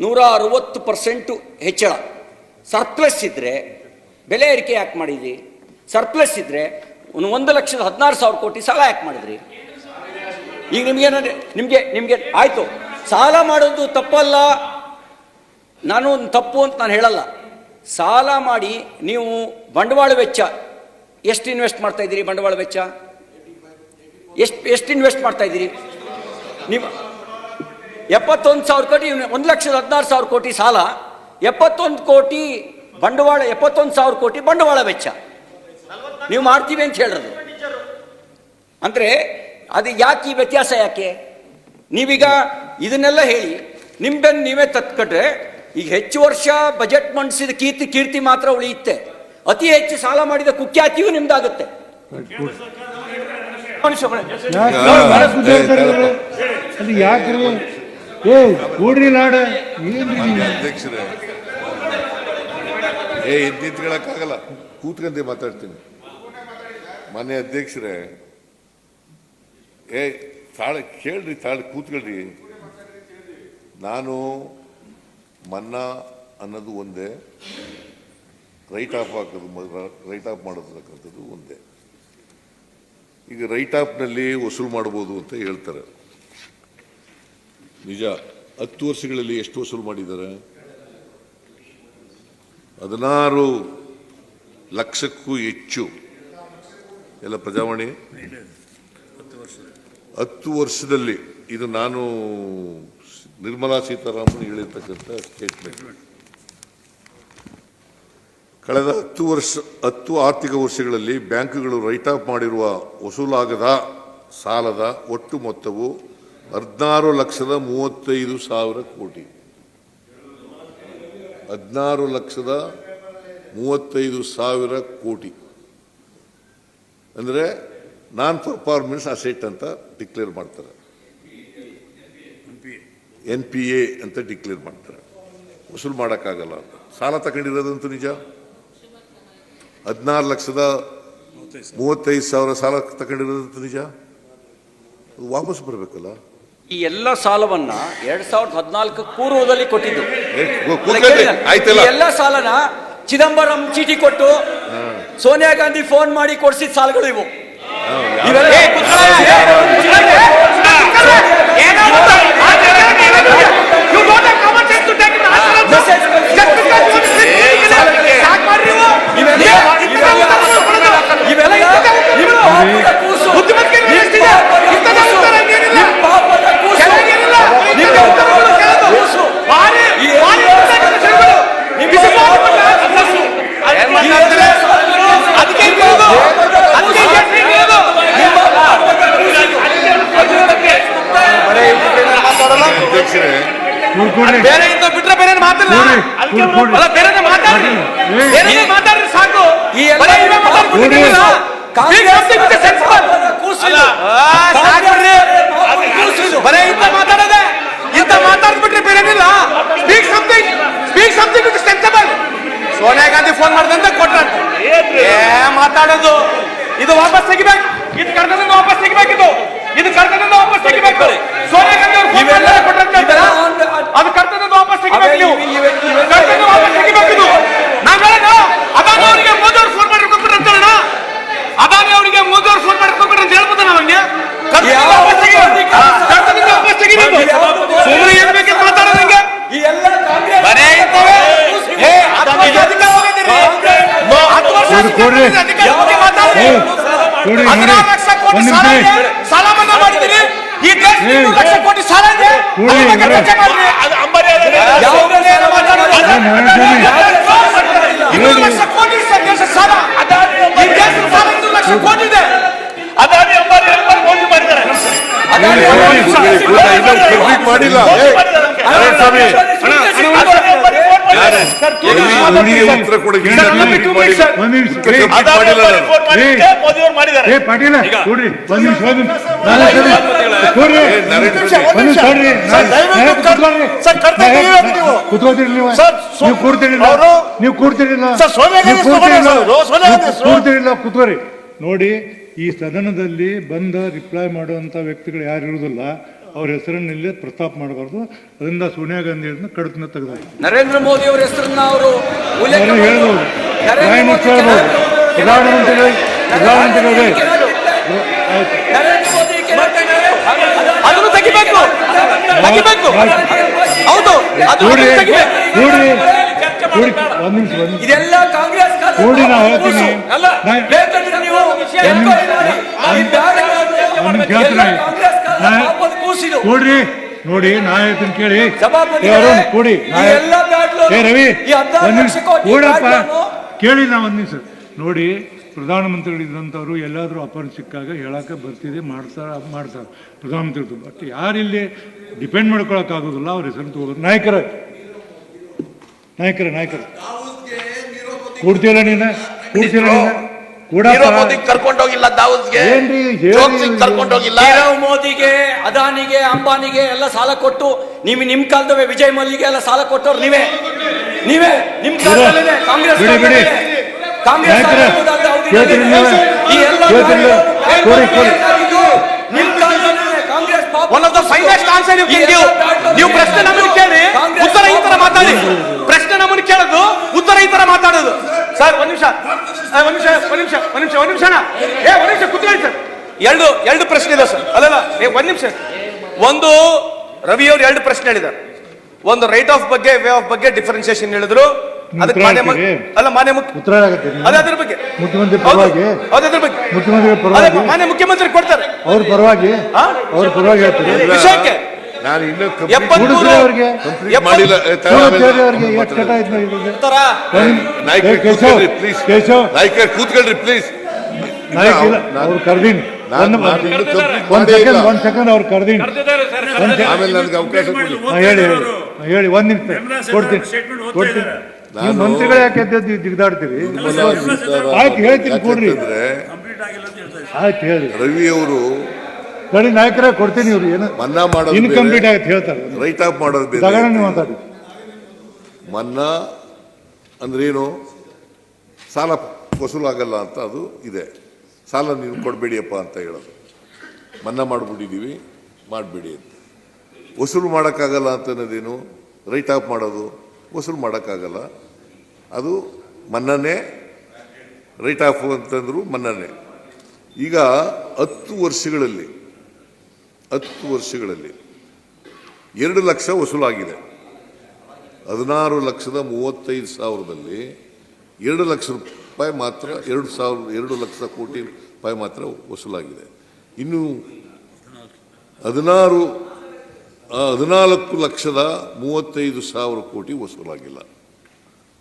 [SPEAKER 8] ನೂರ ಅರವತ್ತು ಪರ್ಸೆಂಟು ಹೆಚ್ಚಳ. ಸರ್ಪ್ಲಸ್ ಇದ್ದರೆ ಬೆಲೆ ಏರಿಕೆ ಯಾಕೆ ಮಾಡಿದ್ರಿ? ಸರ್ಪ್ಲಸ್ ಇದ್ದರೆ ಒಂದು ಒಂದು ಲಕ್ಷದ ಹದಿನಾರು ಸಾವಿರ ಕೋಟಿ ಸಾಲ ಯಾಕೆ ಮಾಡಿದ್ರಿ? ಈಗ ನಿಮ್ಗೆ ನಿಮಗೆ ನಿಮಗೆ ಆಯ್ತು. ಸಾಲ ಮಾಡೋದು ತಪ್ಪಲ್ಲ. ನಾನು ತಪ್ಪು ಅಂತ ನಾನು ಹೇಳಲ್ಲ. ಸಾಲ ಮಾಡಿ ನೀವು ಬಂಡವಾಳ ವೆಚ್ಚ. ಎಷ್ಟು ಇನ್ವೆಸ್ಟ್ ಮಾಡ್ತಾ ಇದ್ದೀರಿ ಬಂಡವಾಳ ವೆಚ್ಚ? ಎಷ್ಟು ಎಷ್ಟು ಇನ್ವೆಸ್ಟ್ ಮಾಡ್ತಾ ಇದ್ದೀರಿ? ನೀವು ಎಪ್ಪತ್ತೊಂದು ಸಾವಿರ ಕೋಟಿ, ಒಂದು ಲಕ್ಷದ ಹದಿನಾರು ಸಾವಿರ ಕೋಟಿ ಸಾಲ, ಎಪ್ಪತ್ತೊಂದು ಕೋಟಿ ಬಂಡವಾಳ, ಎಪ್ಪತ್ತೊಂದು ಸಾವಿರ ಕೋಟಿ ಬಂಡವಾಳ ವೆಚ್ಚ. ನೀವು ಮಾಡ್ತೀವಿ ಅಂತ ಹೇಳಿರೋದು. ಅಂದರೆ ಅದು ಯಾಕೆ ಈ ವ್ಯತ್ಯಾಸ ಯಾಕೆ? ನೀವೀಗ ಇದನ್ನೆಲ್ಲ ಹೇಳಿ ನಿಮ್ಮ ಬೆನ್ನು ನೀವೇ ತತ್ಕೊಂಡ್ರೆ ಈಗ ಹೆಚ್ಚು ವರ್ಷ ಬಜೆಟ್ ಮಂಡಿಸಿದ ಕೀರ್ತಿ ಕೀರ್ತಿ ಮಾತ್ರ ಉಳಿಯುತ್ತೆ. ಅತಿ ಹೆಚ್ಚು ಸಾಲ ಮಾಡಿದ ಕುಖ್ಯಾತಿಯೂ ನಿಮ್ದಾಗುತ್ತೆ.
[SPEAKER 3] ಇವ್ರು? ಅದು ಯಾಕ್ರಿ ಏ ಕೂಡ್ರಿ ನಾಡ. ಏನ್ರಿ
[SPEAKER 1] ಅಧ್ಯಕ್ಷರೇ. ಏ ಎದ್ದು ನಿಂತ್ಕೊಳಕ್ಕಾಗಲ್ಲ ಕೂತ್ಕೊಂಡೆ ಮಾತಾಡ್ತೀನಿ. ಮನೆ ಅಧ್ಯಕ್ಷರೇ. ಏ ತಾಳ ಕೇಳ್ರಿ ತಾಳ ಕೂತ್ಕೊಳ್ರಿ. ನಾನು ಮನ್ನಾ ಅನ್ನೋದು ಒಂದೇ ರೈಟ್ ಆಫ್ ಹಾಕೋದು ರೈಟ್ ಆಫ್ ಮಾಡೋದಕ್ಕಂಥದ್ದು ಒಂದೇ. ಈಗ ರೈಟ್ ಆಫ್ನಲ್ಲಿ ವಸೂಲು ಮಾಡ್ಬೋದು ಅಂತ ಹೇಳ್ತಾರೆ. ನಿಜ, ಹತ್ತು ವರ್ಷಗಳಲ್ಲಿ ಎಷ್ಟು ವಸೂಲು ಮಾಡಿದ್ದಾರೆ? ಹದಿನಾರು ಲಕ್ಷಕ್ಕೂ ಹೆಚ್ಚು. ಎಲ್ಲ ಪ್ರಜಾವಾಣಿ? ಹತ್ತು ವರ್ಷದಲ್ಲಿ, ಇದು ನಾನು ನಿರ್ಮಲಾ ಸೀತಾರಾಮನ್ ಹೇಳಿರ್ತಕ್ಕಂಥ ಸ್ಟೇಟ್ಮೆಂಟ್ ಕಳೆದ ಹತ್ತು ವರ್ಷ, ಹತ್ತು ಆರ್ಥಿಕ ವರ್ಷಗಳಲ್ಲಿ ಬ್ಯಾಂಕುಗಳು ರೈಟ್ ಆಫ್ ಮಾಡಿರುವ ವಸೂಲಾಗದ ಸಾಲದ ಒಟ್ಟು ಮೊತ್ತವು ಹದಿನಾರು ಲಕ್ಷದ ಮೂವತ್ತೈದು ಸಾವಿರ ಕೋಟಿ. ಹದಿನಾರು ಲಕ್ಷದ ಮೂವತ್ತೈದು ಸಾವಿರ ಕೋಟಿ. ಅಂದರೆ ನಾನ್ ಪರ್ಫಾರ್ಮೆನ್ಸ್ ಅಸೆಟ್ ಅಂತ ಡಿಕ್ಲೇರ್ ಮಾಡ್ತಾರೆ. ಎನ್ ಪಿ ಎ ಅಂತ ಡಿಕ್ಲೇರ್ ಮಾಡ್ತಾರೆ. ವಸೂಲು ಮಾಡೋಕ್ಕಾಗಲ್ಲ ಅಂತ. ಸಾಲ ತಗೊಂಡಿರೋದಂತೂ ನಿಜ? ಹದಿನಾರು ಲಕ್ಷದ ಮೂವತ್ತೈದು ಸಾವಿರ ಸಾಲ ತಗೊಂಡಿರೋದು ನಿಜ? ಅದು ವಾಪಸ್ ಬರಬೇಕಲ್ಲ?
[SPEAKER 8] ಈ ಎಲ್ಲ ಸಾಲವನ್ನ ಎರಡ್ ಸಾವಿರದ ಹದಿನಾಲ್ಕು ಪೂರ್ವದಲ್ಲಿ ಕೊಟ್ಟಿದ್ದು. ಈ ಎಲ್ಲ ಸಾಲನ ಚಿದಂಬರಂ ಚೀಟಿ ಕೊಟ್ಟು ಸೋನಿಯಾ ಗಾಂಧಿ ಫೋನ್ ಮಾಡಿ ಕೊಡಿಸಿದ ಸಾಲಗಳು ಇವು ಇವೆಲ್ಲ
[SPEAKER 3] ಕೊಡ್ರಿ
[SPEAKER 9] ಬೇರೆ ಇಂತ ಬಿಟ್ರೆ ಬೇರೆ ಮಾತಿಲ್ಲ
[SPEAKER 3] ಕೊಡ್ರಿ ಕೊಡ್ರಿ, ಕೊಡ್ರಿ.
[SPEAKER 9] ಅಲ್ಲ ಬೇರೆ ಮಾತಾಡ್ರಿ
[SPEAKER 3] ಏ,
[SPEAKER 9] ಬೇರೆ ಮಾತಾಡ್ರಿ ಸಾಕು
[SPEAKER 8] ಈ ಎಲ್ಲ
[SPEAKER 9] ಬರೀ ಇವೇ ಮಾತಾಡ್ಬಿಟ್ಟಿದ್ದೀರಲ್ಲ? Speak something with the sensible. ಆ, ಸಾಕ್ ಬಿಡ್ರಿ. ಬರೀ ಇಂತ ಮಾತಾಡೋದೆ ಇಂತ ಮಾತಾಡ್ಬಿಟ್ರೆ ಬೇರೇನಿಲ್ಲ speak something speak something with sensible phone ಮಾಡ್ದಂತ ಕೊಟ್ರ. ಏ ಮಾತಾಡೋದು. ಇದು ವಾಪಸ್ ತೆಗಿಬೇಕು. ಇದು ಕರ್ನಾಟಕದಿಂದ ವಾಪಸ್ ತೆಗಿಬೇಕಿದು ಇದು. ಕರ್ನಾಟಕದಿಂದ ವಾಪಸ್ ತೆಗಿಬೇಕು ಸೋನಿಯಾ ಗಾಂಧಿ ಅವ್ರು ಫೋನ್? ಅದು ಕರ್ನಾಟಕದಿಂದ ವಾಪಸ್ ತೆಗಿಬೇಕು ನೀವು. ಕರ್ನಾಟಕದಿಂದ ವಾಪಸ್ ನಾನು ಹೇಳೋಣ ಅದಾನಿ ಅವರಿಗೆ ಮೋದಿ ಅವ್ರು ಫೋನ್ ಮಾಡಿ ಅಂತ ಹೇಳೋಣ. ಅದಾನಿ ಅವರಿಗೆ ಮೋದಿ ಅವ್ರು ಫೋನ್ ಮಾಡಿ ಅಂತ ಹೇಳ್ಬೋದ ನಾವಂಗೆ ಕರ್ನಾಟಕದಿಂದ ವಾಪಸ್ ತೆಗಿಬೇಕು. ಕರ್ನಾಟಕದಿಂದ ವಾಪಸ್ ತೆಗಿಬೇಕು. ಸುಮ್ಮನೆ ವರ್ಷ
[SPEAKER 3] ಕೊಡ್ರಿ, ಕೊಡ್ರಿ. ಒಂದ್
[SPEAKER 9] ಸಾಲ
[SPEAKER 3] ನಿಮಿಷ
[SPEAKER 9] ಸಾಲ ಮನ್ನಾ ಮಾಡಿದ್ದೀರಿ ಈ ದೇಶದಲ್ಲಿ ಲಕ್ಷ ಕೋಟಿ ಸಾಲ ಇದೆ. ಇನ್ನೂರು ಲಕ್ಷ ಕೋಟಿ ದೇಶ ಸಾಲ ಈ ದೇಶದ ಸಾಲ ಇನ್ನೂರು ಲಕ್ಷ ಕೋಟಿ ಇದೆ
[SPEAKER 4] ಅದಾನಿ ಅಂಬಾನಿ ಅಂಬಾನಿ ಮೋದಿ ಮಾಡಿದ್ದಾರೆ
[SPEAKER 1] ಮಾಡಿಲ್ಲ
[SPEAKER 9] ನೀವೇ ನೀವು.
[SPEAKER 3] ಕುತ್ಕೋರಿ ನೋಡಿ ಈ ಸದನದಲ್ಲಿ ಬಂದ ರಿಪ್ಲೈ ಮಾಡುವಂತ ವ್ಯಕ್ತಿಗಳು ಯಾರು ಇರುವುದಿಲ್ಲ. ಅವ್ರ ಹೆಸರನ್ನಿಲ್ಲೇ ಪ್ರಸ್ತಾಪ ಮಾಡಬಾರ್ದು ಅದರಿಂದ ಸೋನಿಯಾ ಗಾಂಧಿ ಅವ್ರನ್ನ ಕಡತನ ತೆಗೆದ
[SPEAKER 8] ನರೇಂದ್ರ ಮೋದಿ ಅವರ ಹೆಸರನ್ನ ಅವರು ಉಲ್ಲೇಖ
[SPEAKER 3] ಹೇಳಬಹುದು
[SPEAKER 8] ಮಾಡಿದ್ರು.
[SPEAKER 3] ಹೇಳ್ಬೋದು
[SPEAKER 8] ನರೇಂದ್ರ
[SPEAKER 3] ನ್ಯಾಯ
[SPEAKER 8] ಮೋದಿ
[SPEAKER 3] ಹೇಳ್ಬೋದು ಪ್ರಧಾನಮಂತ್ರಿಗಳು ಪ್ರಧಾನಮಂತ್ರಿಗಳೇ ಒಂದ್ ನಿಮಿಷ
[SPEAKER 8] ಇದೆಲ್ಲ ಕಾಂಗ್ರೆಸ್ ಕಾಲ
[SPEAKER 3] ನೋಡಿ ನಾ ಹೇಳ್ತೀನಿ
[SPEAKER 8] ಅಲ್ಲ
[SPEAKER 3] ನಾ-
[SPEAKER 8] ಕೂಸಿದು.
[SPEAKER 3] ನೋಡ್ರಿ ನೋಡಿ ನಾ ಹೇಳ್ತೀನಿ ಕೇಳಿ ಅರುಣ್ ಕೊಡಿ ಏ ರವಿ ಕೊಡಪ್ಪ ಕೇಳಿ ನಾ ಒಂದ್ ನಿಮಿಷ. ನೋಡಿ ಪ್ರಧಾನಮಂತ್ರಿಗಳಿದ್ದಂಥವ್ರು ಎಲ್ಲಾದರೂ ಅಪರ ಸಿಕ್ಕಾಗ ಹೇಳಕ್ಕೆ ಬರ್ತಿದೆ ಮಾಡ್ತಾರೆ ಮಾಡ್ತಾರೆ. ಪ್ರಧಾನಮಂತ್ರಿಗಳು ಬಟ್ ಯಾರಿಲ್ಲಿ ಡಿಪೆಂಡ್ ಮಾಡ್ಕೊಳಕ್ಕಾಗೋದಿಲ್ಲ ಅವ್ರ ಹೆಸರು ತಗೋದು ನಾಯಕರ. ನಾಯಕರ ನಾಯಕರ. ಕೂಡ್ತೀರ ನೀನ? ಕೂಡ್ತೀರ ನೀನ?
[SPEAKER 9] ಮೋದಿ ಕರ್ಕೊಂಡೋಗಿಲ್ಲ ದಾವೂದ್ಗೆ. ಜೋಗ್ ಸಿಂಗ್ ಕರ್ಕೊಂಡೋಗಿಲ್ಲ.
[SPEAKER 8] ನೀರವ್ ಮೋದಿಗೆ ಅದಾನಿಗೆ ಅಂಬಾನಿಗೆ ಎಲ್ಲ ಸಾಲ ಕೊಟ್ಟು ನೀವು ನಿಮ್ ಕಾಲದವೇ ವಿಜಯ್ ಮಲ್ಲಿಗೆ ಎಲ್ಲ ಸಾಲ ಕೊಟ್ಟವ್ರು ನೀವೇ. ನೀವೇ ನಿಮ್ ಕಾಲದಲ್ಲೇ ಕಾಂಗ್ರೆಸ್. ಕಾಂಗ್ರೆಸ್? ಈ ಎಲ್ಲ
[SPEAKER 3] ಕೇಳ್ತೀರಿ ನೀವೇ?
[SPEAKER 8] ಬ್ಯಾಂಕ್ಗಳು
[SPEAKER 3] ಕೊಡಿ, ಕೊಡಿ.
[SPEAKER 8] ಏನಾಗಿದ್ದು? ನಿಮ್ ಕಾಲದಲ್ಲೇ ಕಾಂಗ್ರೆಸ್ ಪಾಪ
[SPEAKER 9] one of the finest answer you can give ನೀವು ಪ್ರಶ್ನೆ ನಮ್ಮನ್ನು ಕೇಳಿ, ಉತ್ತರ ಈ ತರ ಮಾತಾಡಿ. ಪ್ರಶ್ನೆ ನಮ್ಮನ್ನು ಕೇಳೋದು, ಉತ್ತರ ಈ ತರ ಮಾತಾಡೋದು. ಸರ್ ಒಂದ್ ನಿಮಿಷ. ಒಂದ್ ನಿಮಿಷ ಒಂದ್ ನಿಮಿಷ ಒಂದ್ ನಿಮಿಷ ಒಂದ್ ನಿಮಿಷ ಏ, ಒಂದ್ ನಿಮಿಷ ಕುತ್ಕೊಳ್ಳಿ ಸರ್ ಎರಡು ಎರಡು ಪ್ರಶ್ನೆ ಇದೆ ಸರ್ ಅಲ್ಲಲ್ಲ, ಏ, ಒಂದ್ ನಿಮಿಷ. ಒಂದು, ರವಿ ಅವ್ರು ಎರಡು ಪ್ರಶ್ನೆ ಹೇಳಿದ್ದಾರೆ. ಒಂದು ರೈಟ್ ಆಫ್ ಬಗ್ಗೆ ವೇ ಆಫ್ ಬಗ್ಗೆ ಡಿಫರೆನ್ಸಿಯೇಷನ್ ಹೇಳಿದ್ರು. ಅದಕ್ಕೆ ಮಾನ್ಯ ಮ- ಅಲ್ಲ ಮಾನ್ಯ ಮುಖ್ಯ? ಅದೇ ಅದ್ರ ಬಗ್ಗೆ
[SPEAKER 3] ಮುಖ್ಯಮಂತ್ರಿ ಪರವಾಗಿ
[SPEAKER 9] ಹೌದು, ಅದ್ರ ಬಗ್ಗೆ
[SPEAKER 3] ಮುಖ್ಯಮಂತ್ರಿ
[SPEAKER 9] ಅದೇ
[SPEAKER 3] ಪರವಾಗಿ
[SPEAKER 9] ಮಾನ್ಯ ಮುಖ್ಯಮಂತ್ರಿ ಕೊಡ್ತಾರೆ.
[SPEAKER 3] ಅವ್ರ ಪರವಾಗಿ
[SPEAKER 9] ಹಾ?
[SPEAKER 3] ಅವ್ರ ಪರವಾಗಿ ಹೇಳ್ತೀರಿ.
[SPEAKER 9] ವಿಷಯಕ್ಕೆ
[SPEAKER 1] ನಾನು ಇನ್ನೂ ನಾಯ್ಕರ್ ಕೂತ್ಕೊಳ್ರಿ ಪ್ಲೀಸ್
[SPEAKER 3] ಅವ್ರು ಕರ್ದೀನಿ.
[SPEAKER 1] ನಾನು
[SPEAKER 3] ಒಂದ್ ಸೆಕೆಂಡ್ ಒಂದ್ ಸೆಕೆಂಡ್ ಅವ್ರು ಕರ್ದೀನಿ.
[SPEAKER 4] ಕರೆದಿದ್ದಾರೆ ಸರ್
[SPEAKER 1] ಆಮೇಲೆ ನನಗೆ ಅವಕಾಶ ಕೊಡಿ.
[SPEAKER 3] ಹೇಳಿ ಹೇಳಿ. ಹೇಳಿ ಒಂದ್ ನಿಮಿಷ. ಕೊಡ್ತೀನಿ. ಕೊಡ್ತೀನಿ. ನೀವು
[SPEAKER 1] ನಾನು-
[SPEAKER 3] ಮಂತ್ರಿಗಳು ಯಾಕೆ ಎದ್ದು ಜಿಗಿದಾಡ್ತೀರಿ? ಆಯ್ತು ಹೇಳ್ತೀನಿ ಕೊಡ್ರಿ.
[SPEAKER 1] ಯಾಕಂತಂದ್ರೆ
[SPEAKER 3] ಆಯ್ತು ಹೇಳಿ.
[SPEAKER 1] ರವಿ ಅವರು
[SPEAKER 3] ಸರಿ ನಾಯಕರೇ ಕೊಡ್ತೀನಿ ಇವ್ರು. ಏನು
[SPEAKER 1] ಮನ್ನಾ ಮಾಡೋದು
[SPEAKER 3] ಇನ್ಕಂಪ್ಲೀಟ್ ಆಗುತ್ತೆ ಹೇಳ್ತಾರೆ.
[SPEAKER 1] ರೈಟ್ ಆಫ್ ಮಾಡೋದು ಬೇರೆ.
[SPEAKER 3] ನೀವು ಮಾತಾಡಿ.
[SPEAKER 1] ಮನ್ನಾ ಅಂದ್ರೇನು? ಸಾಲ ವಸೂಲಾಗಲ್ಲ ಅಂತ ಅದು ಇದೆ. ಸಾಲ ನೀವು ಕೊಡಬೇಡಿಯಪ್ಪ ಅಂತ ಹೇಳೋದು. ಮನ್ನಾ ಮಾಡಿಬಿಟ್ಟಿದ್ದೀವಿ ಮಾಡಬೇಡಿ ಅಂತ. ವಸೂಲು ಮಾಡೋಕ್ಕಾಗಲ್ಲ ಅಂತ ಅನ್ನೋದೇನು? ರೈಟ್ ಆಫ್ ಮಾಡೋದು. ವಸೂಲು ಮಾಡೋಕ್ಕಾಗಲ್ಲ. ಅದು ಮನ್ನನೆ ರೈಟ್ ಆಫ್ ಅಂತಂದ್ರು ಮನ್ನನೆ ಈಗ ಹತ್ತು ವರ್ಷಗಳಲ್ಲಿ ಹತ್ತು ವರ್ಷಗಳಲ್ಲಿ ಎರಡು ಲಕ್ಷ ವಸೂಲಾಗಿದೆ. ಹದಿನಾರು ಲಕ್ಷದ ಮೂವತ್ತೈದು ಸಾವಿರದಲ್ಲಿ ಎರಡು ಲಕ್ಷ ರೂಪಾಯಿ ಮಾತ್ರ, ಎರಡು ಸಾವಿರ, ಎರಡು ಲಕ್ಷ ಕೋಟಿ ರೂಪಾಯಿ ಮಾತ್ರ ವಸೂಲಾಗಿದೆ. ಇನ್ನು ಹದಿನಾರು ಹದಿನಾಲ್ಕು ಲಕ್ಷದ ಮೂವತ್ತೈದು ಸಾವಿರ ಕೋಟಿ ವಸೂಲಾಗಿಲ್ಲ.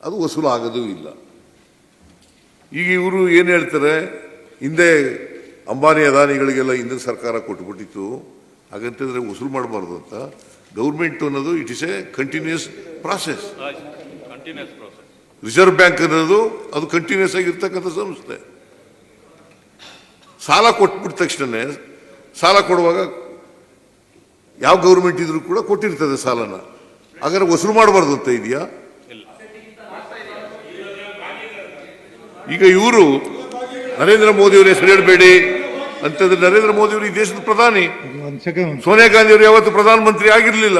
[SPEAKER 1] ಅದು ವಸೂಲಾಗೋದೂ ಇಲ್ಲ. ಈಗ ಇವರು ಏನು ಹೇಳ್ತಾರೆ? ಹಿಂದೆ ಅಂಬಾನಿ ಅದಾನಿಗಳಿಗೆಲ್ಲ ಹಿಂದಿನ ಸರ್ಕಾರ ಕೊಟ್ಬಿಟ್ಟಿತ್ತು. ಹಾಗಂತಂದರೆ ವಸೂಲು ಮಾಡಬಾರ್ದು ಅಂತ. ಗೌರ್ಮೆಂಟ್ ಅನ್ನೋದು it is a continuous process reserve bank ಅನ್ನೋದು ಅದು ಕಂಟಿನ್ಯೂಸ್ ಆಗಿರ್ತಕ್ಕಂಥ ಸಂಸ್ಥೆ. ಸಾಲ ಕೊಟ್ಬಿಟ್ಟ ತಕ್ಷಣ ಸಾಲ ಕೊಡುವಾಗ ಯಾವ ಗೌರ್ಮೆಂಟ್ ಇದ್ರೂ ಕೂಡ ಕೊಟ್ಟಿರ್ತದೆ ಸಾಲನ. ಹಾಗಾದ್ರೆ ವಸೂಲು ಮಾಡಬಾರ್ದು ಅಂತ ಇದೆಯಾ? ಈಗ ಇವರು ನರೇಂದ್ರ ಮೋದಿ ಅವರ ಹೆಸರು ಹೇಳಬೇಡಿ ಅಂತಂದ್ರೆ ನರೇಂದ್ರ ಮೋದಿ ಅವರು ಈ ದೇಶದ ಪ್ರಧಾನಿ. ಸೋನಿಯಾ ಗಾಂಧಿ ಅವರು ಯಾವತ್ತು ಪ್ರಧಾನಮಂತ್ರಿ ಆಗಿರಲಿಲ್ಲ.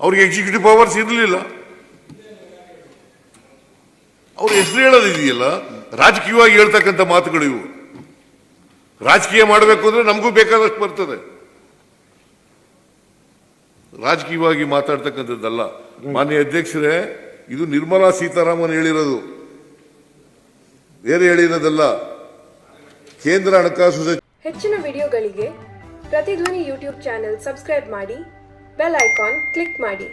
[SPEAKER 1] ಅವ್ರಿಗೆ ಎಕ್ಸಿಕ್ಯೂಟಿವ್ ಪವರ್ಸ್ ಇರಲಿಲ್ಲ. ಅವ್ರ ಹೆಸರು ಹೇಳೋದಿದೆಯಲ್ಲ? ರಾಜಕೀಯವಾಗಿ ಹೇಳ್ತಕ್ಕಂಥ ಮಾತುಗಳು ಇವು. ರಾಜಕೀಯ ಮಾಡಬೇಕು ಅಂದ್ರೆ ನಮಗೂ ಬೇಕಾದಷ್ಟು ಬರ್ತದೆ. ರಾಜಕೀಯವಾಗಿ ಮಾತಾಡ್ತಕ್ಕಂಥದ್ದಲ್ಲ. ಮಾನ್ಯ ಅಧ್ಯಕ್ಷರೇ ಇದು ನಿರ್ಮಲಾ ಸೀತಾರಾಮನ್ ಹೇಳಿರೋದು. ಬೇರೆ ಹೇಳಿರೋದಲ್ಲ. ಕೇಂದ್ರ ಹಣಕಾಸು ಸಚಿವ
[SPEAKER 11] ಹೆಚ್ಚಿನ ವಿಡಿಯೋಗಳಿಗೆ ಪ್ರತಿಧ್ವನಿ ಯೂಟ್ಯೂಬ್ ಚಾನೆಲ್ ಸಬ್ಸ್ಕ್ರೈಬ್ ಮಾಡಿ ಬೆಲ್ ಐಕಾನ್ ಕ್ಲಿಕ್ ಮಾಡಿ.